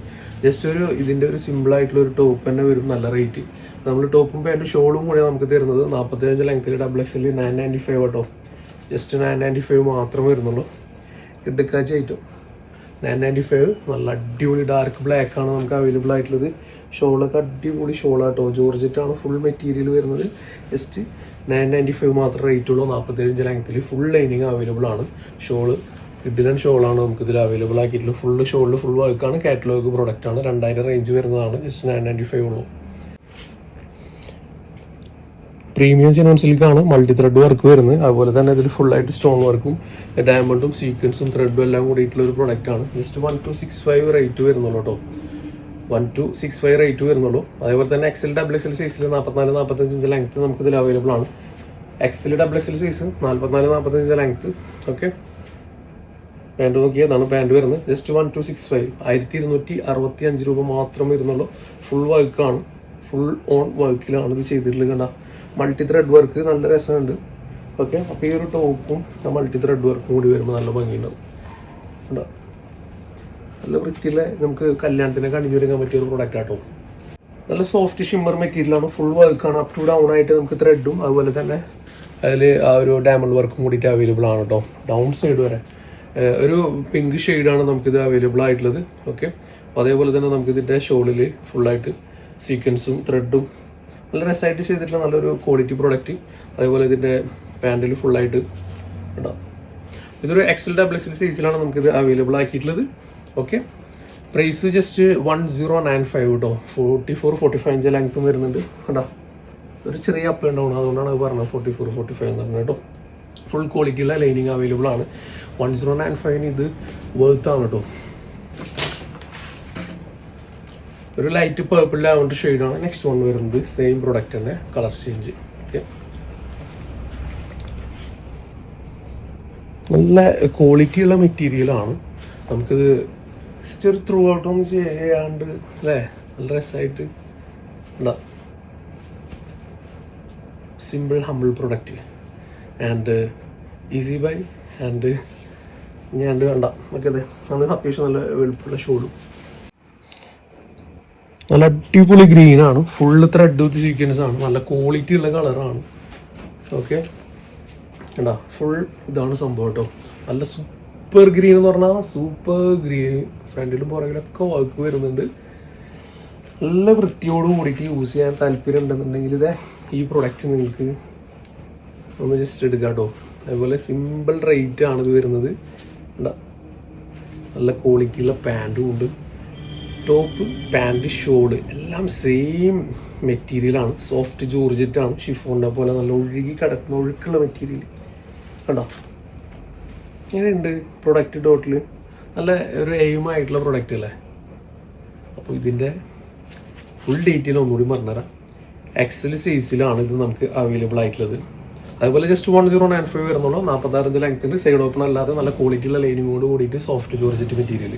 ജസ്റ്റ് ഒരു ഇതിന്റെ ഒരു സിമ്പിൾ ആയിട്ടുള്ള ഒരു ടോപ്പ് തന്നെ വരും. നല്ല റേറ്റ് നമ്മൾ ടോപ്പും പാന്റും ഷോളും കൂടി നമുക്ക് തരുന്നത്. നാൽപ്പത്തിയഞ്ച് ലെങ്ത്തിൽ ഡബിൾ എക്സിൽ നയൻ നയന്റി ഫൈവ് കേട്ടോ ജസ്റ്റ് നയൻ നയന്റി ഫൈവ് മാത്രമേ വരുന്നുള്ളൂ. കിടക്കാച്ച ഐറ്റം. നയൻ നയന്റി ഫൈവ് നല്ല അടിപൊളി ഡാർക്ക് ബ്ലാക്ക് ആണ് നമുക്ക് അവൈലബിൾ ആയിട്ടുള്ളത്. ഷോളൊക്കെ അടിപൊളി ഷോളാട്ടോ. ജോർജറ്റ് ആണ് ഫുൾ മെറ്റീരിയൽ വരുന്നത്. ജസ്റ്റ് നയൻ നയന്റി ഫൈവ് മാത്രം റേറ്റ് ഉള്ളൂ. നാൽപ്പത്തേഴ് ലൈനത്തിൽ ഫുൾ ലൈനിങ് അവൈലബിൾ ആണ്. ഷോൾ കിഡിലൻ ഷോളാണ് നമുക്ക് ഇതിൽ അവൈലബിൾ ആക്കിയിട്ടുള്ളത്. ഫുൾ ഷോളിൽ ഫുൾ വർക്കാണ് കാറ്റലോഗ് പ്രോഡക്റ്റ് ആണ്. രണ്ടായിരം റേഞ്ച് വരുന്നതാണ്. ജസ്റ്റ് നയൻ നയന്റി ഫൈവ് ഉള്ളൂ. പ്രീമിയം ചിനോൺ സിൽക്കാണ് മൾട്ടി ത്രെഡ് വർക്ക് വരുന്നത്. അതുപോലെ തന്നെ ഇതിൽ ഫുൾ ആയിട്ട് സ്റ്റോൺ വർക്കും ഡയമണ്ടും സീക്വൻസും ത്രെഡും എല്ലാം കൂടിയിട്ടുള്ള ഒരു പ്രൊഡക്റ്റ് ആണ്. Just one two six five rate വരുന്നുള്ളൂ കേട്ടോ one two six five rate വരുന്നുള്ളൂ. അതേപോലെ തന്നെ എക്സൽ ഡബിൾ എക്സൽ സൈസിൽ നാൽപ്പത്തിനാല് നാൽപ്പത്തഞ്ച് ഇഞ്ച് ലെങ്ത് നമുക്ക് ഇതിൽ അവൈലബിൾ ആണ്. എക്സൽ ഡബിൾ എക്സൽ സൈസ് നാൽപ്പത്തിനാല് നാൽപ്പത്തഞ്ച് ലെങ്ത്ത് ഓക്കെ പാന്റ് നോക്കിയാൽ അതാണ് പാന്റ് വരുന്നത് just one two six five ആയിരത്തി ഇരുന്നൂറ്റി അറുപത്തി അഞ്ച് രൂപ മാത്രം വരുന്നുള്ളൂ. ഫുൾ വർക്കാണ് ഫുൾ ഓൺ വർക്കിലാണ് ഇത് ചെയ്തിട്ടുള്ളത് കണ്ട. മൾട്ടി ത്രെഡ് വർക്ക് നല്ല രസമുണ്ട്. ഓക്കെ അപ്പോൾ ഈ ഒരു ടോപ്പും മൾട്ടി ത്രെഡ് വർക്കും കൂടി വരുമ്പോൾ നല്ല ഭംഗിയുണ്ടാവും. കണ്ടോ? നല്ല വൃത്തിയിലെ നമുക്ക് കല്യാണത്തിനൊക്കെ അണിഞ്ഞൊരുങ്ങാൻ പറ്റിയ ഒരു പ്രോഡക്റ്റ് ആട്ടോ. നല്ല സോഫ്റ്റ് ഷിമ്മർ മെറ്റീരിയലാണ് ഫുൾ വർക്കാണ് അപ് ടു ഡൗൺ ആയിട്ട് നമുക്ക് ത്രെഡും അതുപോലെ തന്നെ അതിൽ ആ ഒരു ഡയമണ്ട് വർക്കും കൂടിയിട്ട് അവൈലബിൾ ആണ് കേട്ടോ ഡൗൺ സൈഡ് വരെ. ഒരു പിങ്ക് ഷെയ്ഡാണ് നമുക്കിത് അവൈലബിൾ ആയിട്ടുള്ളത്. ഓക്കെ അതേപോലെ തന്നെ നമുക്കിതിന്റെ ഷോളിൽ ഫുള്ളായിട്ട് സീക്വൻസും ത്രെഡും നല്ല രസമായിട്ട് ചെയ്തിട്ടുള്ള നല്ലൊരു ക്വാളിറ്റി പ്രോഡക്റ്റ് അതേപോലെ ഇതിന്റെ പാന്റിൽ ഫുള്ളായിട്ട് ഉണ്ടാവും ഇതൊരു എക്സൽ ഡബിൾ എക്സൽ സൈസിലാണ് നമുക്കിത് available ആക്കിയിട്ടുള്ളത്. Okay price just one zero nine five കേട്ടോ forty four forty five inch ലെങ്ത്തും വരുന്നുണ്ട്. കണ്ടോ? ഒരു ചെറിയ അപ്പ് ഉണ്ടാവണം അതുകൊണ്ടാണ് അത് പറഞ്ഞത് ഫോർട്ടി ഫോർ ഫോർട്ടി ഫൈവ് എന്ന് പറഞ്ഞത് കേട്ടോ. ഫുൾ ക്വാളിറ്റിയുള്ള ലൈനിങ് അവൈലബിൾ ആണ്. വൺ സീറോ നയൻ ഫൈവിന് ഇത് വേർത്ത് ആണ് കേട്ടോ. ഒരു ലൈറ്റ് പേർപ്പിൾ ലാവൻഡർ ഷെയ്ഡാണ് നെക്സ്റ്റ് വൺ വരുന്നത് സെയിം പ്രൊഡക്റ്റ് തന്നെ കളർ ചേഞ്ച് ഓക്കെ നല്ല ക്വാളിറ്റിയുള്ള മെറ്റീരിയലാണ് നമുക്കിത് ജസ്റ്റ് ഒരു ത്രൂ ഔട്ട് ഒന്ന് ചെയ്യാണ്ട് അല്ലേ? നല്ല രസമായിട്ട് ഉണ്ടാവും simple humble product and easy buy and ഞാൻ വേണ്ട. ഓക്കെ അതെ നമ്മൾ അത്യാവശ്യം നല്ല വെളുപ്പുള്ള ഷോളും നല്ല അടിപൊളി ഗ്രീനാണ് ഫുള്ള് ത്രെഡ് വിത്ത് സീക്വൻസ് ആണ്. നല്ല ക്വാളിറ്റി ഉള്ള കളറാണ് ഓക്കെ കണ്ടാ? ഫുൾ ഇതാണ് സംഭവം കേട്ടോ നല്ല സൂപ്പർ ഗ്രീൻ എന്ന് പറഞ്ഞാൽ സൂപ്പർ ഗ്രീൻ ഫ്രണ്ടിലും പുറകിലൊക്കെ വർക്ക് വരുന്നുണ്ട്. നല്ല വൃത്തിയോട് കൂടിയിട്ട് യൂസ് ചെയ്യാൻ താല്പര്യം ഉണ്ടെന്നുണ്ടെങ്കിൽ ഇതേ ഈ പ്രൊഡക്റ്റ് നിങ്ങൾക്ക് ഒന്ന് ജസ്റ്റ് എടുക്കാം കേട്ടോ അതുപോലെ സിമ്പിൾ റേറ്റ് ആണ് ഇത് വരുന്നത്. നല്ല ക്വാളിറ്റിയുള്ള പാന്റും ഉണ്ട്. ടോപ്പ് പാന്റ് ഷോഡ് എല്ലാം സെയിം മെറ്റീരിയലാണ് സോഫ്റ്റ് ജോർജറ്റാണ് ഷിഫോണിനെ പോലെ നല്ല ഒഴുകി കിടക്കുന്ന ഒഴുക്കുള്ള മെറ്റീരിയൽ കണ്ടോ? ഇങ്ങനെയുണ്ട് പ്രൊഡക്റ്റ് ടോട്ടൽ നല്ല ഒരു എയിം ആയിട്ടുള്ള പ്രൊഡക്റ്റ് അല്ലേ? അപ്പോൾ ഇതിന്റെ ഫുൾ ഡീറ്റെയിൽ ഒന്നുകൂടി പറഞ്ഞുതരാം. എക്സൽ സൈസിലാണ് ഇത് നമുക്ക് അവൈലബിൾ ആയിട്ടുള്ളത്. അതുപോലെ just one zero nine five വരുന്നുള്ളൂ. നാൽപ്പത്താറഞ്ച് ലെങ്ത്തിന് സൈഡ് ഓപ്പൺ അല്ലാതെ നല്ല ക്വാളിറ്റിയുള്ള ലൈനിങ്ങോട് കൂടിയിട്ട് soft georgette material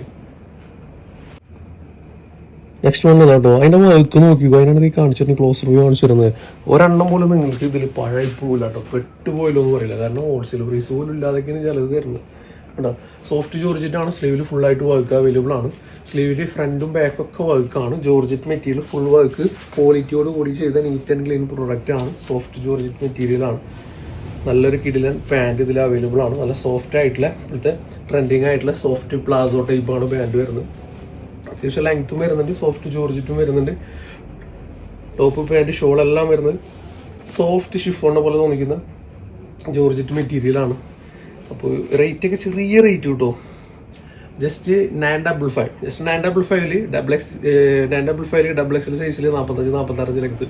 next one കേട്ടോ അതിന്റെ വർക്ക് നോക്കിക്കോ. അതിനാണ് ഈ കാണിച്ചിരുന്നത് ക്ലോസ് റിവ്യൂ കാണിച്ചിരുന്നത്. ഒരെണ്ണം പോലും നിങ്ങൾക്ക് ഇതിൽ പഴയ പോകില്ല കേട്ടോ പെട്ടുപോയില്ലോ എന്ന് പറയില്ല. കാരണം ഹോൾസെയിൽ പ്രൈസ് പോലും ഇല്ലാതൊക്കെയാണ് ചിലത് തരുന്നത്. കേട്ടോ സോഫ്റ്റ് ജോർജറ്റാണ് സ്ലീവിൽ ഫുൾ ആയിട്ട് വർക്ക് അവൈലബിൾ ആണ്. സ്ലീവിൽ ഫ്രണ്ടും ബാക്കൊക്കെ വർക്കാണ് ജോർജറ്റ് മെറ്റീരിയൽ ഫുൾ വർക്ക് ക്വാളിറ്റിയോട് കൂടി ചെയ്ത നീറ്റ് ആൻഡ് ക്ലീൻ പ്രോഡക്റ്റ് ആണ്. സോഫ്റ്റ് ജോർജറ്റ് മെറ്റീരിയൽ ആണ്. നല്ലൊരു കിടിലൻ പാന്റ് ഇതിൽ അവൈലബിൾ ആണ്. നല്ല സോഫ്റ്റ് ആയിട്ടുള്ള ഇപ്പോഴത്തെ ട്രെൻഡിങ് ആയിട്ടുള്ള സോഫ്റ്റ് പ്ലാസോ ടൈപ്പാണ് പാന്റ് വരുന്നത്. അത്യാവശ്യം ലെങ്ത്തും വരുന്നുണ്ട് സോഫ്റ്റ് ജോർജറ്റും വരുന്നുണ്ട്. ടോപ്പ് പാന്റ് ഷോൾ എല്ലാം വരുന്നത്. സോഫ്റ്റ് ഷിഫോണിനെ പോലെ തോന്നിക്കുന്ന ജോർജറ്റ് മെറ്റീരിയലാണ് അപ്പോൾ റേറ്റ് ഒക്കെ ചെറിയ റേറ്റ് കിട്ടോ just nine double five just nine double ഫൈവിൽ ഡബിൾ എക്സ് നയൻ ഡബിൾ ഫൈവിൽ ഡബിൾ എക്സിൽ സൈസിൽ നാൽപ്പത്തഞ്ച് നാൽപ്പത്താറഞ്ച് ലെങ്ത്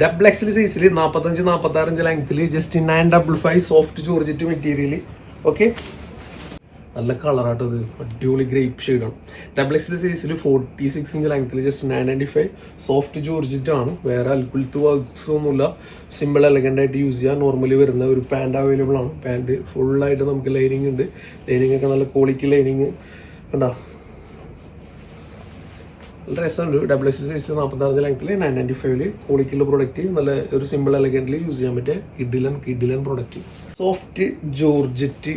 ഡബിൾ എക്സിൽ സൈസിൽ നാൽപ്പത്തഞ്ച് നാൽപ്പത്താറഞ്ച് ലെങ്ത്തിൽ just nine double five soft georgette material okay നല്ല കളറാട്ടോ ഇത് അടിപൊളി ഗ്രേപ്പ് ഷെയ്ഡാണ് ഡബിൾ എക്സിൽ സൈസിൽ ഫോർട്ടി സിക്സ് ഇഞ്ച് ലെങ്ത്തിൽ just nine ninety five soft georgette ആണ്. വേറെ അൽക്കുലത്ത് വർക്ക്സ് ഒന്നുമില്ല. സിമ്പിൾ എലഗന്റ് ആയിട്ട് യൂസ് ചെയ്യാൻ നോർമലി വരുന്ന ഒരു പാന്റ് അവൈലബിൾ ആണ്. പാന്റ് ഫുള്ളായിട്ട് നമുക്ക് ലൈനിങ് ഉണ്ട്. ലൈനിങ് ഒക്കെ നല്ല ക്വാളിറ്റി ലൈനിങ് കണ്ടോ? നല്ല രസമുണ്ട്. ഡബിൾ എക്സ് സൈസിൽ നാൽപ്പത്താറ് ലെങ്ത്തിൽ നയൻ നയന്റി ഫൈവിൽ ക്വാളിറ്റിയുള്ള പ്രോഡക്റ്റ് നല്ല ഒരു സിമ്പിൾ എലഗന്റിൽ യൂസ് ചെയ്യാൻ പറ്റിയ കിഡിലൻ കിഡിലൻ പ്രോഡക്റ്റ് സോഫ്റ്റ് ജോർജറ്റ്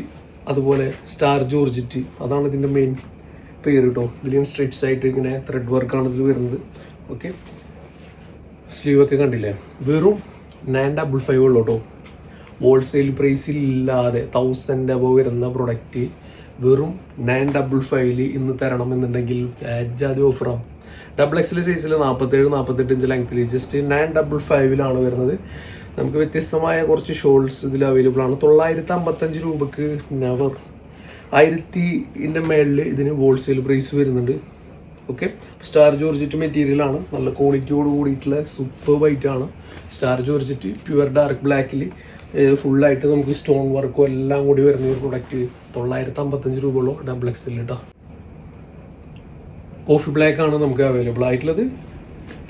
അതുപോലെ സ്റ്റാർ ജോർജിറ്റ് അതാണ് ഇതിന്റെ മെയിൻ പേര് കേട്ടോ ഇതിലും സ്ട്രിപ്സ് ആയിട്ട് ഇങ്ങനെ ത്രെഡ് വർക്കാണ് ഇതിൽ വരുന്നത്. ഓക്കെ സ്ലീവൊക്കെ കണ്ടില്ലേ? വെറും നയൻ ഡബിൾ ഫൈവ് ഉള്ളൂ കേട്ടോ ഹോൾസെയിൽ പ്രൈസിൽ ഇല്ലാതെ തൗസൻഡ് അബവ് വരുന്ന പ്രൊഡക്റ്റ് വെറും നയൻ ഡബിൾ ഫൈവിൽ ഇന്ന് തരണം എന്നുണ്ടെങ്കിൽ ഏജാതി ഓഫറാണ് ഡബിൾ എക്സിൽ സൈസിൽ നാൽപ്പത്തേഴ് നാൽപ്പത്തെട്ട് ഇഞ്ച് ലെങ്ത്തിൽ ജസ്റ്റ് നയൻ ഡബിൾ ഫൈവിലാണ് വരുന്നത്. നമുക്ക് വ്യത്യസ്തമായ കുറച്ച് ഷോൾസ് ഇതിൽ അവൈലബിൾ ആണ്. തൊള്ളായിരത്തി അമ്പത്തഞ്ച് രൂപക്ക് നെവർ ആയിരത്തിന്റെ മേളിൽ ഇതിന് ഹോൾസെയിൽ പ്രൈസ് വരുന്നുണ്ട്. ഓക്കെ സ്റ്റാർ ജോർജറ്റ് മെറ്റീരിയൽ ആണ്. നല്ല ക്വാളിറ്റിയോട് കൂടിയിട്ടുള്ള സൂപ്പർ ആണ്. സ്റ്റാർ ജോർജറ്റ് പ്യുവർ ഡാർക്ക് ബ്ലാക്കിൽ ഫുള്ളായിട്ട് നമുക്ക് സ്റ്റോൺ വർക്കും എല്ലാം കൂടി വരുന്ന ഒരു പ്രൊഡക്റ്റ് തൊള്ളായിരത്തി അമ്പത്തഞ്ച് രൂപയുള്ളൂ ഡബിൾ എക്സിൽ കേട്ടോ കോഫി ബ്ലാക്ക് ആണ് നമുക്ക് അവൈലബിൾ ആയിട്ടുള്ളത്.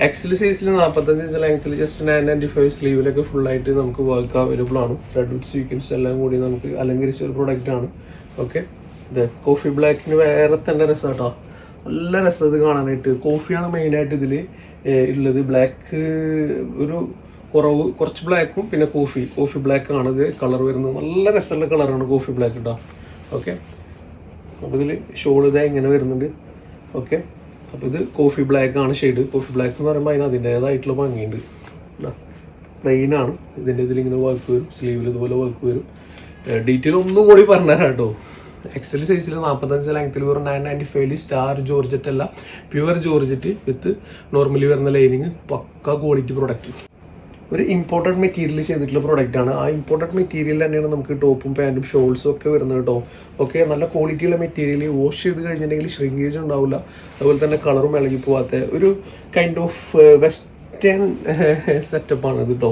എക്സൽ സൈസിൽ നാൽപ്പത്തഞ്ച് ഇഞ്ച് ലെങ്ത്തിൽ ജസ്റ്റ് നയൻ നയന്റി ഫൈവ് സ്ലീവിലൊക്കെ ഫുള്ളായിട്ട് നമുക്ക് വർക്ക് അവൈലബിൾ ആണ്. ത്രെഡ് സീക്വൻസ് എല്ലാം കൂടി നമുക്ക് അലങ്കരിച്ച ഒരു പ്രൊഡക്റ്റ് ആണ്. ഓക്കെ ഇത് കോഫി ബ്ലാക്കിന് വേറെ തന്നെ രസം കേട്ടോ നല്ല രസം ഇത് കാണാനായിട്ട്. കോഫിയാണ് മെയിനായിട്ട് ഇതിൽ ഉള്ളത് ബ്ലാക്ക് ഒരു കുറവ് കുറച്ച് ബ്ലാക്കും പിന്നെ കോഫി കോഫി ബ്ലാക്ക് ആണ് ഇത്. കളർ വരുന്നത് നല്ല രസമുള്ള കളറാണ് കോഫി ബ്ലാക്ക് കേട്ടോ ഓക്കെ അപ്പോൾ ഇതിൽ ഷോൾ ഇതാ ഇങ്ങനെ വരുന്നുണ്ട്. ഓക്കെ അപ്പോൾ ഇത് കോഫി ബ്ലാക്ക് ആണ് ഷെയ്ഡ് കോഫി ബ്ലാക്ക് എന്ന് പറയുമ്പോൾ അതിന് അതിന്റേതായിട്ടുള്ള ഭംഗിയുണ്ട്. പ്ലെയിൻ ആണ്. ഇതിന്റെ ഇതിലിങ്ങനെ വർക്ക് വരും. സ്ലീവിൽ ഇതുപോലെ വർക്ക് വരും. ഡീറ്റെയിൽ ഒന്നും കൂടി പറഞ്ഞുതരാം കേട്ടോ. എക്സൽ സൈസിൽ നാൽപ്പത്തഞ്ച് ലെങ്ത്തിൽ വെറും നയൻ നയന്റി ഫൈവിൽ സ്റ്റാർ ജോർജറ്റ് അല്ല പ്യുവർ ജോർജറ്റ് വിത്ത് നോർമലി വരുന്ന ലൈനിങ് പക്ക ക്വാളിറ്റി പ്രൊഡക്റ്റ് ഒരു ഇമ്പോർട്ടന്റ് മെറ്റീരിയൽ ചെയ്തിട്ടുള്ള പ്രോഡക്റ്റ് ആണ്. ആ ഇമ്പോർട്ടന്റ് മെറ്റീരിയൽ തന്നെയാണ് നമുക്ക് ടോപ്പും പാന്റും ഷോൾസും ഒക്കെ വരുന്നത് കേട്ടോ. ഓക്കെ നല്ല ക്വാളിറ്റിയുള്ള മെറ്റീരിയൽ വാഷ് ചെയ്ത് കഴിഞ്ഞിട്ടുണ്ടെങ്കിൽ ഷ്രിങ്കേജ് ഉണ്ടാവില്ല. അതുപോലെ തന്നെ കളറും ഇളകി പോവാത്ത ഒരു കൈൻഡ് ഓഫ് വെസ്റ്റേൺ സെറ്റപ്പാണ് ഇത് കേട്ടോ.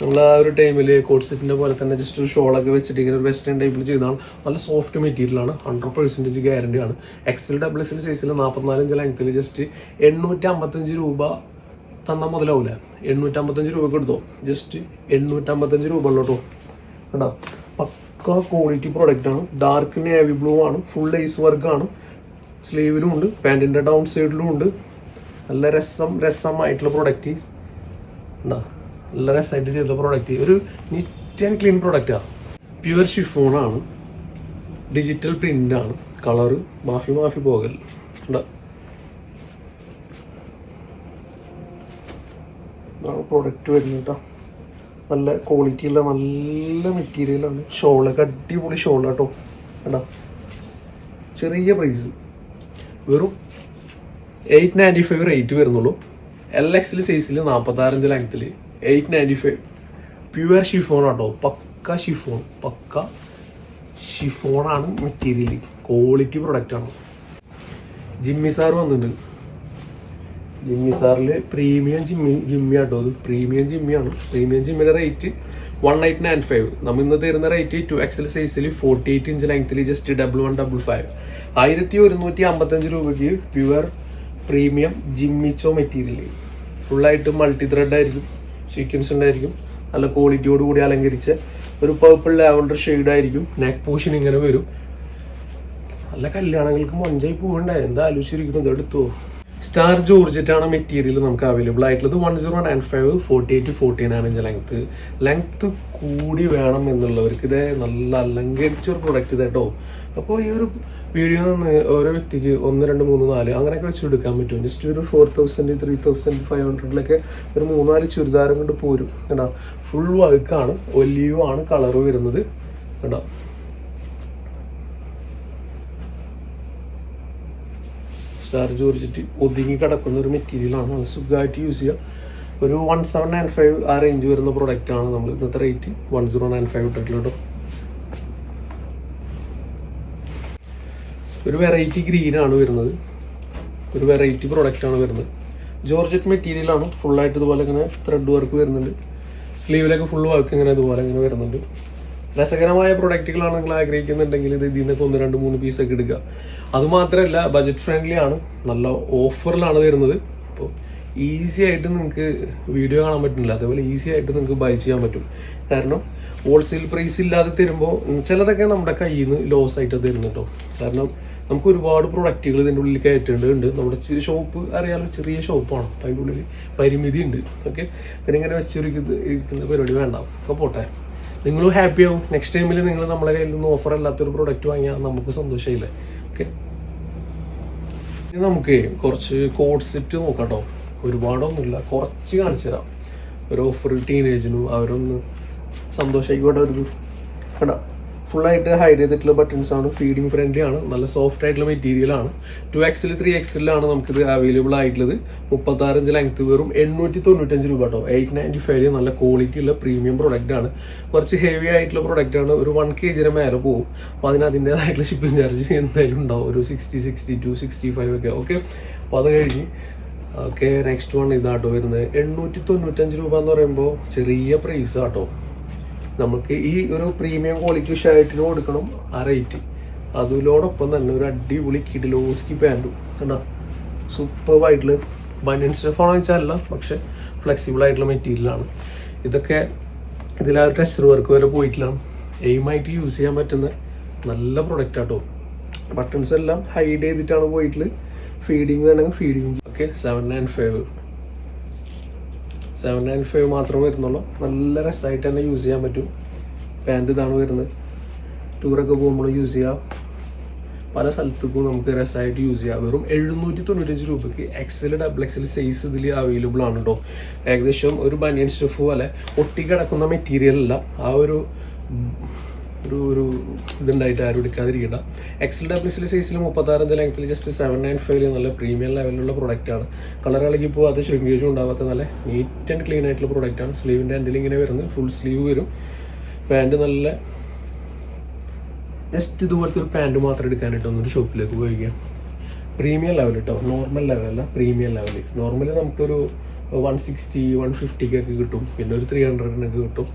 നമ്മൾ ആ ഒരു ടൈമിൽ കോട്ട് പോലെ തന്നെ ജസ്റ്റ് ഒരു ഷോളൊക്കെ വെച്ചിട്ട് ഇങ്ങനെ ഒരു വെസ്റ്റേൺ ടൈപ്പിൽ ചെയ്താണ് നല്ല സോഫ്റ്റ് മെറ്റീരിയലാണ് ഹൺഡ്രഡ് പെർസെന്റേജ് ഗ്യാരണ്ടി ആണ്. എക്സൽ ഡബിൾ എക്സൽ സൈസിൽ നാൽപ്പത്തിനാലഞ്ച് ലെങ്ത്തിൽ ജസ്റ്റ് എണ്ണൂറ്റി അമ്പത്തഞ്ച് രൂപ തന്നാൽ മുതലാവൂല? എണ്ണൂറ്റമ്പത്തഞ്ച് രൂപയ്ക്ക് എടുത്തോ? ജസ്റ്റ് എണ്ണൂറ്റമ്പത്തഞ്ച് രൂപ ഉള്ളൂ കേട്ടോ കണ്ടോ? പക്ക ക്വാളിറ്റി പ്രോഡക്റ്റ് ആണ്. ഡാർക്ക് നേവി ബ്ലൂ ആണ്. ഫുൾ ലേസ് വർക്കാണ് സ്ലീവിലും ഉണ്ട്. പാന്റിന്റെ ഡൗൺ സൈഡിലും ഉണ്ട്. നല്ല രസം രസമായിട്ടുള്ള പ്രോഡക്റ്റ് ഉണ്ടോ നല്ല രസമായിട്ട് ചെയ്ത പ്രോഡക്റ്റ് ഒരു നീറ്റ് ആൻഡ് ക്ലീൻ പ്രൊഡക്റ്റാണ് പ്യുവർ ഷിഫോണാണ് ഡിജിറ്റൽ പ്രിന്റ് ആണ്. കളറ് മാഫി മാഫി പോകൽ. ഉണ്ടോ പ്രോഡക്റ്റ് വരുന്നത് കേട്ടോ. നല്ല ക്വാളിറ്റിയുള്ള നല്ല മെറ്റീരിയലാണ് ഷോളൊക്കെ അടിപൊളി ഷോൾ കേട്ടോ. കേട്ടോ ചെറിയ പ്രൈസ് വെറും എയ്റ്റ് നയന്റി ഫൈവ് റേറ്റ് വരുന്നുള്ളൂ എൽ എക്സിൽ സൈസിൽ നാൽപ്പത്താറഞ്ച് ലെങ്ത്തിൽ eight ninety five pure chiffon കേട്ടോ. പക്ക ഷിഫോൺ പക്ക ഷിഫോണാണ് മെറ്റീരിയൽ ക്വാളിറ്റി പ്രൊഡക്റ്റാണ് ജിമ്മി സാർ വന്നിട്ടുണ്ട്. ജിമ്മി സാറിൽ പ്രീമിയം ജിമ്മി ജിമ്മി ആട്ടോ അത്. പ്രീമിയം ജിമ്മിയാണ്. Premium ജിമ്മിയുടെ rate one eight nine five നമ്മൾ ഇന്ന് തരുന്ന റേറ്റ് ടു എക്സൽ സൈസിൽ ഫോർട്ടി എയ്റ്റ് ഇഞ്ച് ലെങ്ത്തിൽ just double one double five ആയിരത്തി ഒരുന്നൂറ്റി അമ്പത്തഞ്ച് രൂപയ്ക്ക് പ്യുവർ പ്രീമിയം ജിമ്മിച്ചോ മെറ്റീരിയൽ ഫുള്ളായിട്ട് മൾട്ടി ത്രെഡ് ആയിരിക്കും സീക്വൻസ് ഉണ്ടായിരിക്കും നല്ല ക്വാളിറ്റിയോട് കൂടി അലങ്കരിച്ച ഒരു പേർപ്പിൾ ഷെയ്ഡ് ആയിരിക്കും നെക്ക് പോഷൻ ഇങ്ങനെ വരും. നല്ല കല്യാണങ്ങൾക്ക് മഞ്ചായി പോകണ്ടേ എന്താ ആലോചിച്ചിരിക്കുന്നത്? എടുത്തോ? സ്റ്റാർ ജോർജറ്റാണ് മെറ്റീരിയൽ നമുക്ക് അവൈലബിൾ ആയിട്ടുള്ളത് one zero nine five forty eight forty nine inch length length കൂടി വേണം എന്നുള്ളവർക്ക് ഇത് നല്ല അലങ്കരിച്ച ഒരു പ്രൊഡക്റ്റ് ഇത് കേട്ടോ. അപ്പോൾ ഈ ഒരു വീഡിയോ നിന്ന് ഓരോ വ്യക്തിക്ക് ഒന്ന് രണ്ട് മൂന്ന് നാല് അങ്ങനെയൊക്കെ വെച്ച് എടുക്കാൻ പറ്റും. ജസ്റ്റ് ഒരു four thousand three thousand five ഹൺഡ്രഡിലൊക്കെ ഒരു മൂന്നാൽ ചുരിദാരം കൊണ്ട് പോരും. കേട്ടോ ഫുൾ വർക്കാണ് ഒലീവ് ആണ് കളർ വരുന്നത്. കേട്ടോ സ്റ്റാർ ജോർജറ്റ് ഒതുങ്ങി കിടക്കുന്ന ഒരു മെറ്റീരിയലാണ് നല്ല സുഖമായിട്ട് യൂസ് ചെയ്യുക ഒരു വൺ സെവൻ നയൻ ഫൈവ് ആ റേഞ്ച് വരുന്ന പ്രൊഡക്റ്റ് ആണ് നമ്മൾ ഇന്നത്തെ rate one zero nine five ഇട്ടിട്ടുള്ളൂ ഒരു വെറൈറ്റി ഗ്രീൻ ആണ് വരുന്നത്. ഒരു വെറൈറ്റി പ്രോഡക്റ്റ് ആണ് വരുന്നത്. ജോർജറ്റ് മെറ്റീരിയലാണ് ഫുള്ളായിട്ട് ഇതുപോലെ ഇങ്ങനെ ത്രെഡ് വർക്ക് വരുന്നുണ്ട്. സ്ലീവിലൊക്കെ ഫുൾ വർക്ക് ഇങ്ങനെ ഇതുപോലെ ഇങ്ങനെ വരുന്നുണ്ട്. രസകരമായ പ്രൊഡക്റ്റുകളാണ് നിങ്ങൾ ആഗ്രഹിക്കുന്നുണ്ടെങ്കിൽ ഇത് ഇതിൽ നിന്നൊക്കെ ഒന്ന് രണ്ട് മൂന്ന് പീസൊക്കെ എടുക്കുക. അതുമാത്രമല്ല ബജറ്റ് ഫ്രണ്ട്ലി ആണ്. നല്ല ഓഫറിലാണ് തരുന്നത് അപ്പോൾ ഈസി ആയിട്ട് നിങ്ങൾക്ക് വീഡിയോ കാണാൻ പറ്റുന്നില്ല. അതേപോലെ ഈസി ആയിട്ട് നിങ്ങൾക്ക് ബൈ ചെയ്യാൻ പറ്റും. കാരണം ഹോൾസെയിൽ പ്രൈസ് ഇല്ലാതെ തരുമ്പോൾ ചിലതൊക്കെ നമ്മുടെ കയ്യിൽ നിന്ന് ലോസ് ആയിട്ട് തരുന്നു കേട്ടോ കാരണം നമുക്ക് ഒരുപാട് പ്രൊഡക്റ്റുകൾ ഇതിന്റെ ഉള്ളിൽ കയറ്റേണ്ടതുണ്ട്. നമ്മുടെ ഷോപ്പ് അറിയാലോ ചെറിയ ഷോപ്പാണ് അതിന്റെ ഉള്ളിൽ പരിമിതി ഉണ്ട് ഓക്കെ പിന്നെ ഇങ്ങനെ വെച്ചിരിക്കുന്ന പരിപാടി വേണ്ട. അപ്പോൾ പോട്ടെ. നിങ്ങളും ഹാപ്പി ആവും. നെക്സ്റ്റ് ടൈമിൽ നിങ്ങൾ നമ്മളെ കയ്യിൽ നിന്ന് ഓഫർ അല്ലാത്തൊരു പ്രോഡക്റ്റ് വാങ്ങിയാൽ നമുക്ക് സന്തോഷമില്ലേ ഓക്കെ ഇനി നമുക്ക് കുറച്ച് കോഡ് സെറ്റ് നോക്കാം കേട്ടോ ഒരുപാടൊന്നുമില്ല. കുറച്ച് കാണിച്ചു തരാം. ഒരു ഓഫർ ടീനേജിനും അവരൊന്ന് സന്തോഷമായിക്കോട്ടെ ഒരു കണ്ടോ? ഫുള്ളായിട്ട് ഹൈഡ് ചെയ്തിട്ടുള്ള ബട്ടൺസ് ആണ്. ഫീഡിങ് ഫ്രണ്ട്ലി ആണ്. നല്ല സോഫ്റ്റ് ആയിട്ടുള്ള മെറ്റീരിയൽ ആണ്. ടു എക്സിൽ ത്രീ എക്സിലാണ് നമുക്കിത് അവൈലബിൾ ആയിട്ടുള്ളത്. മുപ്പത്താറ് ഇഞ്ച് ലെങ്ത് വെറും എണ്ണൂറ്റി തൊണ്ണൂറ്റഞ്ച് രൂപ കേട്ടോ എയ്റ്റ് നയന്റി ഫൈവ് നല്ല ക്വാളിറ്റി ഉള്ള പ്രീമിയം പ്രൊഡക്റ്റ് ആണ്. കുറച്ച് ഹെവി ആയിട്ടുള്ള പ്രൊഡക്റ്റ് ആണ്. ഒരു വൺ കെ ജിയുടെ മേലെ പോകും അപ്പോൾ അതിന് അതിന്റെതായിട്ടുള്ള ഷിപ്പിംഗ് ചാർജ് എന്തായാലും ഉണ്ടാവും. ഒരു sixty sixty two sixty five ഒക്കെ. ഓക്കെ അപ്പോൾ അത് കഴിഞ്ഞ് ഓക്കെ നെക്സ്റ്റ് വൺ ഇതാട്ടോ വരുന്നത്. എണ്ണൂറ്റി തൊണ്ണൂറ്റഞ്ച് രൂപ എന്ന് പറയുമ്പോൾ ചെറിയ പ്രൈസ് ആട്ടോ നമുക്ക് ഈ ഒരു പ്രീമിയം ക്വാളിറ്റി ഷർട്ടിന് കൊടുക്കണം ആ റേറ്റ് അതിലോടൊപ്പം തന്നെ ഒരു അടിപൊളി കിഡിലോസ്കി പാന്റും കണ്ടോ? സൂപ്പർവായിട്ടുള്ള ബനിയൻ സ്റ്റഫാണോ വെച്ചാൽ അല്ല പക്ഷെ ഫ്ലെക്സിബിൾ ആയിട്ടുള്ള മെറ്റീരിയലാണ് ഇതൊക്കെ ഇതിൽ ആ ടെക്സ്ചർ വർക്ക് വരെ പോയിട്ടില്ല. എയിമായിട്ട് യൂസ് ചെയ്യാൻ പറ്റുന്ന നല്ല പ്രൊഡക്റ്റ് ആട്ടോ ബട്ടൺസ് എല്ലാം ഹൈഡ് ചെയ്തിട്ടാണ് പോയിട്ടുള്ളത്. ഫീഡിങ് വേണമെങ്കിൽ feeding okay seven nine five seven nine five മാത്രമേ വരുന്നുള്ളൂ. നല്ല രസമായിട്ട് തന്നെ യൂസ് ചെയ്യാൻ പറ്റും. പാന്റ് ഇതാണ് വരുന്നത്. ടൂറൊക്കെ പോകുമ്പോൾ യൂസ് ചെയ്യാം. പല സ്ഥലത്തേക്കും നമുക്ക് രസമായിട്ട് യൂസ് ചെയ്യാം. വെറും എഴുന്നൂറ്റി തൊണ്ണൂറ്റഞ്ച് രൂപയ്ക്ക് എക്സൽ ഡബിൾ എക്സൽ സൈസ് ഇതിൽ അവൈലബിൾ ആണ് കേട്ടോ ഏകദേശം ഒരു ബനിയൻ സ്റ്റഫ് പോലെ ഒട്ടിക്കിടക്കുന്ന മെറ്റീരിയൽ അല്ല. ആ ഒരു ഒരു ഒരു ഇതുണ്ടായിട്ട് ആരും എടുക്കാതിരിക്കണ്ട. എക്സൽ ഡബ്ല്യൂസിൽ സൈസിൽ മുപ്പത്താറിന്റെ ലെങ്ത്തിൽ ജസ്റ്റ് സെവൻ നയൻ ഫൈവിൽ നല്ല പ്രീമിയം ലെവലിലുള്ള പ്രൊഡക്റ്റാണ് കളർ ഇളകി അത് ശൃംഗേജും ഉണ്ടാവാത്ത നല്ല നീറ്റ് ആൻഡ് ക്ലീൻ ആയിട്ടുള്ള പ്രൊഡക്റ്റാണ് സ്ലീവിന്റെ ആൻഡിൽ ഇങ്ങനെ വരുന്നത് ഫുൾ സ്ലീവ് വരും. പാന്റ് നല്ല ജസ്റ്റ് ഇതുപോലത്തെ ഒരു പാന്റ് മാത്രം എടുക്കാനായിട്ട് ഒന്നൊരു ഷോപ്പിലേക്ക് ഉപയോഗിക്കാം പ്രീമിയം ലെവൽ കേട്ടോ നോർമൽ ലെവലല്ല പ്രീമിയം ലെവൽ നോർമലി നമുക്കൊരു വൺ സിക്സ്റ്റി വൺ ഫിഫ്റ്റിക്കൊക്കെ കിട്ടും. പിന്നെ ഒരു ത്രീ ഹൺഡ്രഡിനൊക്കെ കിട്ടും.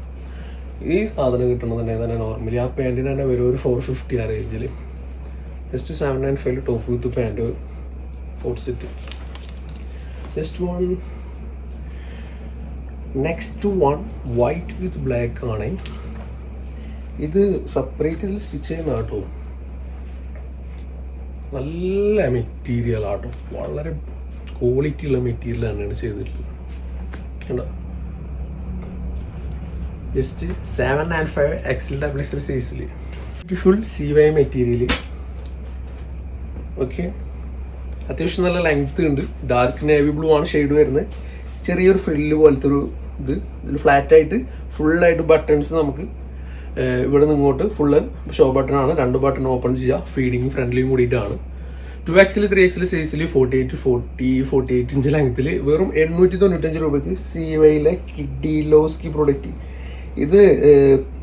ഈ സാധനം കിട്ടണമെന്നുണ്ടെങ്കിൽ തന്നെ നോർമലി ആ പാന്റിന് തന്നെ വരും ഒരു ഫോർ ഫിഫ്റ്റി ആ റേഞ്ചിൽ just seven nine five top with pant four set just one next one white with black ആണ്. ഇത് സെപ്പറേറ്റ് ഇതിൽ സ്റ്റിച്ച് ചെയ്യുന്ന കേട്ടോ നല്ല മെറ്റീരിയൽ ആട്ടോ വളരെ ക്വാളിറ്റി ഉള്ള മെറ്റീരിയൽ തന്നെയാണ് ചെയ്തിട്ടുള്ളത്. കണ്ടോ? Just seven and five XL double XL സൈസിൽ beautiful C Y material okay അത്യാവശ്യം നല്ല ലെങ്ത് ഉണ്ട്. ഡാർക്ക് നേവി ബ്ലൂ ആണ് ഷെയ്ഡ് വരുന്നത്. ചെറിയൊരു ഫ്രില്ല് പോലത്തെ ഒരു ഇത്. ഇതിൽ ഫ്ലാറ്റ് ആയിട്ട് ഫുള്ളായിട്ട് ബട്ടൺസ് നമുക്ക് ഇവിടെ നിന്ന് ഇങ്ങോട്ട് ഫുള്ള് ഷോ ബട്ടൺ ആണ്. രണ്ട് ബട്ടൺ ഓപ്പൺ ചെയ്യുക ഫീഡിങ് ഫ്രണ്ട്ലിയും കൂടിയിട്ടാണ്. ടു എക്സിൽ ത്രീ എക്സിൽ സൈസിൽ forty eight forty forty eight inch ലെങ്ത്തിൽ വെറും എണ്ണൂറ്റി തൊണ്ണൂറ്റഞ്ച് രൂപയ്ക്ക് സി വൈയിലെ കിഡിലോസ്കി പ്രൊഡക്റ്റ് ഇത്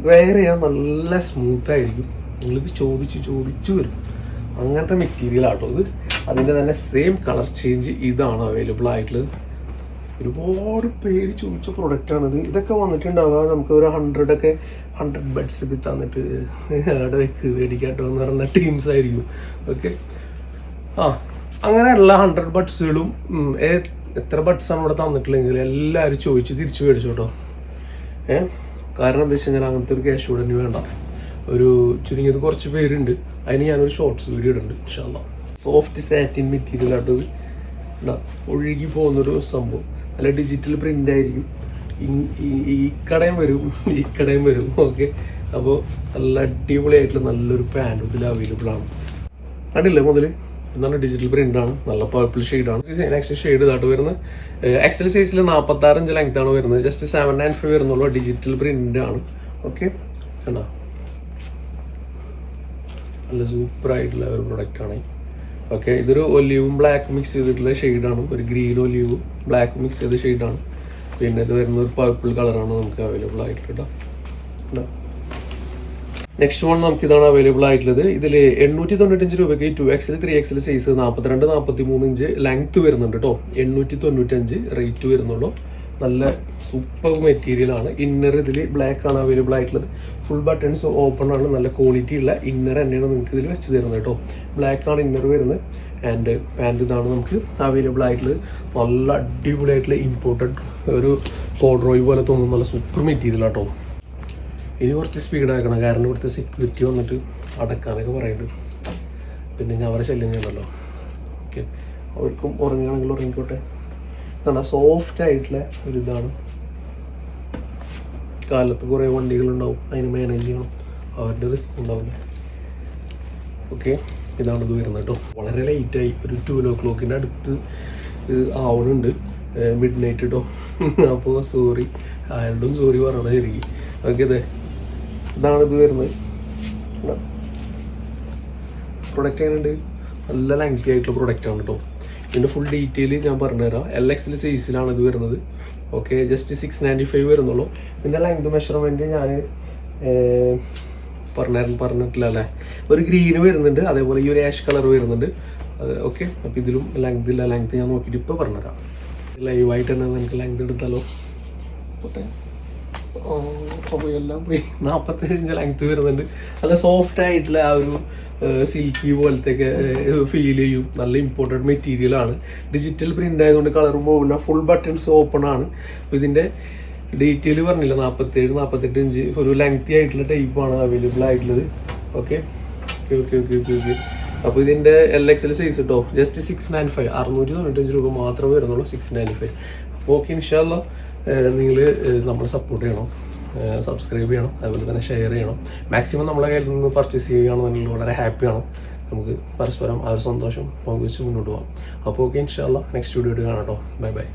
വെയർ ചെയ്യാൻ നല്ല സ്മൂത്ത് ആയിരിക്കും. നിങ്ങളിത് ചോദിച്ച് ചോദിച്ചു വരും. അങ്ങനത്തെ മെറ്റീരിയൽ ആട്ടോ ഇത്. അതിന്റെ തന്നെ സെയിം കളർ ചേഞ്ച് ഇതാണ് അവൈലബിൾ ആയിട്ടുള്ളത്. ഒരുപാട് പേര് ചോദിച്ച പ്രൊഡക്റ്റാണിത് ഇതൊക്കെ വന്നിട്ടുണ്ടാവുക നമുക്ക് ഒരു ഹൺഡ്രഡ് ഒക്കെ ഹൺഡ്രഡ് ബെഡ്സ് ഒക്കെ തന്നിട്ട് അവിടെ വെക്ക് മേടിക്കാട്ടോ എന്ന് പറയുന്ന ടീംസ് ആയിരിക്കും. ഓക്കെ ആ അങ്ങനെയുള്ള ഹൺഡ്രഡ് ബഡ്സുകളും എത്ര ബഡ്സാണ് ഇവിടെ തന്നിട്ടില്ലെങ്കിൽ എല്ലാവരും ചോദിച്ച് തിരിച്ചു മേടിച്ചു കേട്ടോ ഏ? കാരണം എന്താ വെച്ച് കഴിഞ്ഞാൽ അങ്ങനത്തെ ഒരു ക്യാഷ് ഉടനെ വേണ്ട. ഒരു ചുരുങ്ങിയത് കുറച്ച് പേരുണ്ട്. അതിന് ഞാനൊരു ഷോർട്സ് വീഡിയോ ഇടുന്നുണ്ട് ഇൻഷാല്ല സോഫ്റ്റ് സാറ്റിൻ മെറ്റീരിയൽ ഇതാ, ഒഴുകി പോകുന്നൊരു സംഭവം. അല്ല ഡിജിറ്റൽ പ്രിന്റ് ആയിരിക്കും. ഈ- കടയും വരും ഈ കടയും വരും. ഓക്കെ അപ്പോൾ നല്ല അടിപൊളിയായിട്ടുള്ള നല്ലൊരു പാന്റ് ഇതിൽ അവൈലബിൾ ആണ്. കണ്ടില്ലേ മുതൽ നല്ല ഡിജിറ്റൽ പ്രിന്റ് ആണ്. നല്ല പർപ്പിൾ ഷെയ്ഡാണ് നെക്സ്റ്റ് ഷെയ്ഡ് ഇതായിട്ട് വരുന്നത്. എക്സൽ സൈസിൽ നാൽപ്പത്തി ആറ് ഇഞ്ച് ലെങ്ത് ആണ് വരുന്നത്. ജസ്റ്റ് സെവൻ നയൻ ഫൈവ് വരുന്നുള്ളൂ. ഡിജിറ്റൽ പ്രിന്റ് ആണ്. ഓക്കെ കണ്ടോ? നല്ല സൂപ്പർ ആയിട്ടുള്ള ഒരു പ്രൊഡക്റ്റ് ആണ്. ഓക്കെ ഇതൊരു ഒലിവും ബ്ലാക്ക് മിക്സ് ചെയ്തിട്ടുള്ള ഷെയ്ഡാണ് ഒരു ഗ്രീൻ ഒലിവും ബ്ലാക്ക് മിക്സ് ചെയ്ത ഷെയ്ഡാണ് പിന്നെ ഇത് വരുന്ന ഒരു പർപ്പിൾ കളറാണ് നമുക്ക് അവൈലബിൾ ആയിട്ടുള്ളത്. നെക്സ്റ്റ് വൺ നമുക്ക് ഇതാണ് അവൈലബിൾ ആയിട്ടുള്ളത് ഇതിൽ എണ്ണൂറ്റി തൊണ്ണൂറ്റഞ്ച് രൂപയ്ക്ക് ടു എക്സിൽ ത്രീ എക്സിൽ സൈസ് നാൽപ്പത്തിരണ്ട് നാൽപ്പത്തി മൂന്ന് ഇഞ്ച് ലെങ്ത് വരുന്നുണ്ട് കേട്ടോ എണ്ണൂറ്റി തൊണ്ണൂറ്റഞ്ച് റേറ്റ് വരുന്നുള്ളൂ. നല്ല സൂപ്പർ മെറ്റീരിയൽ ആണ്. ഇന്നർ ഇതിൽ ബ്ലാക്ക് ആണ് അവൈലബിൾ ആയിട്ടുള്ളത്. ഫുൾ ബട്ടൺസ് ഓപ്പൺ ആണ്. നല്ല ക്വാളിറ്റി ഉള്ള ഇന്നർ തന്നെയാണ് നിങ്ങൾക്ക് ഇതിൽ വെച്ച് തരുന്നത് കേട്ടോ ബ്ലാക്ക് ആണ് ഇന്നർ വരുന്നത്. ആൻഡ് പാന്റ് ഇതാണ് നമുക്ക് അവൈലബിൾ ആയിട്ടുള്ളത്. നല്ല അടിപൊളിയായിട്ടുള്ള ഇമ്പോർട്ടഡ് ഒരു കോഡ്രോയ് പോലെ തോന്നുന്ന നല്ല സൂപ്പർ മെറ്റീരിയൽ ആട്ടോ ഇനി കുറച്ച് സ്പീഡ് ആക്കണം. കാരണം ഇവിടുത്തെ സെക്യൂരിറ്റി വന്നിട്ട് അടക്കാനൊക്കെ പറയുന്നുണ്ട് പിന്നെ ഞാൻ അവരെ ശല്യം ചെയ്യണമല്ലോ ഓക്കെ അവർക്കും ഉറങ്ങുകയാണെങ്കിൽ ഉറങ്ങിക്കോട്ടെ. കാരണം സോഫ്റ്റ് ആയിട്ടുള്ള ഒരു ഇതാണ്. കാലത്ത് കുറേ വണ്ടികളുണ്ടാവും. അതിന് മാനേജ് ചെയ്യണം. അവരുടെ റിസ്ക് ഉണ്ടാവില്ല. ഓക്കെ ഇതാണ് ഇത് വരുന്നത് കേട്ടോ. വളരെ ലേറ്റായി ഒരു ടു ഓ ക്ലോക്കിന്റെ അടുത്ത് ആവണുണ്ട്. മിഡ് നൈറ്റ് കേട്ടോ അപ്പോൾ സോറി അയാളും സോറി പറയണം ശരിക്കും. ഓക്കെ അതെ. ഇതാണ് ഇത് വരുന്നത്. പ്രൊഡക്റ്റ് എങ്ങനെയുണ്ട്? നല്ല ലെങ്തി ആയിട്ടുള്ള പ്രൊഡക്റ്റ് ആണ് കേട്ടോ ഇതിന്റെ ഫുൾ ഡീറ്റെയിൽ ഞാൻ പറഞ്ഞുതരാം. എൽ എക്സിൽ സൈസിലാണ് ഇത് വരുന്നത്. Okay just six ninety five വരുന്നുള്ളൂ ഇതിന്റെ ലെങ്ത് മെഷർമെന്റ് ഞാൻ പറഞ്ഞു പറഞ്ഞിട്ടില്ല അല്ലേ? ഒരു ഗ്രീന് വരുന്നുണ്ട് അതേപോലെ ഈ ഒരു ആഷ് കളർ വരുന്നുണ്ട്. ഓക്കെ അപ്പോൾ ഇതിലും ലെങ്ത് ഇല്ല ലെങ്ത് ഞാൻ നോക്കിയിട്ട് ഇപ്പോൾ പറഞ്ഞുതരാം. ലൈവായിട്ട് തന്നെ നമുക്ക് ലെങ്ത് എടുത്താലോ? ഓക്കെ എല്ലാം പോയി. നാൽപ്പത്തേഴ് ലെങ്ത് വരുന്നുണ്ട്. നല്ല സോഫ്റ്റ് ആയിട്ടുള്ള ആ ഒരു സിൽക്കി പോലത്തെ ഫീൽ ചെയ്യും. നല്ല ഇമ്പോർട്ടന്റ് മെറ്റീരിയൽ ആണ്. ഡിജിറ്റൽ പ്രിന്റ് ആയതുകൊണ്ട് കളർ പോകില്ല ഫുൾ ബട്ടൺസ് ഓപ്പൺ ആണ്. അപ്പോൾ ഇതിന്റെ ഡീറ്റെയിൽ പറഞ്ഞില്ല? നാൽപ്പത്തേഴ് നാൽപ്പത്തെട്ട് ഇഞ്ച്. ഒരു ലെങ്തി ആയിട്ടുള്ള ടൈപ്പാണ് അവൈലബിൾ ആയിട്ടുള്ളത്. Okay okay okay okay okay okay അപ്പോൾ ഇതിന്റെ എൽ എക്സ് എൽ സൈസ് കേട്ടോ ജസ്റ്റ് സിക്സ് നയൻ ഫൈവ് അറുന്നൂറ്റി തൊണ്ണൂറ്റഞ്ച് രൂപ മാത്രമേ വരുന്നുള്ളൂ. സിക്സ് നയൻ ഫൈവ് അപ്പോൾ ഓക്കെ ഇൻഷാല്ല നിങ്ങൾ നമ്മളെ സപ്പോർട്ട് ചെയ്യണം. സബ്സ്ക്രൈബ് ചെയ്യണം. അതുപോലെ തന്നെ ഷെയർ ചെയ്യണം. മാക്സിമം നമ്മളെ കയ്യിൽ നിന്ന് പർച്ചേസ് ചെയ്യുകയാണെന്നുണ്ടെങ്കിൽ വളരെ ഹാപ്പിയാണ് നമുക്ക് പരസ്പരം ആ ഒരു സന്തോഷം പങ്കുവെച്ച് മുന്നോട്ട് പോകാം. അപ്പോൾ ഓക്കെ ഇൻഷാല്ല നെക്സ്റ്റ് വീഡിയോ കാണാം കേട്ടോ ബൈ ബൈ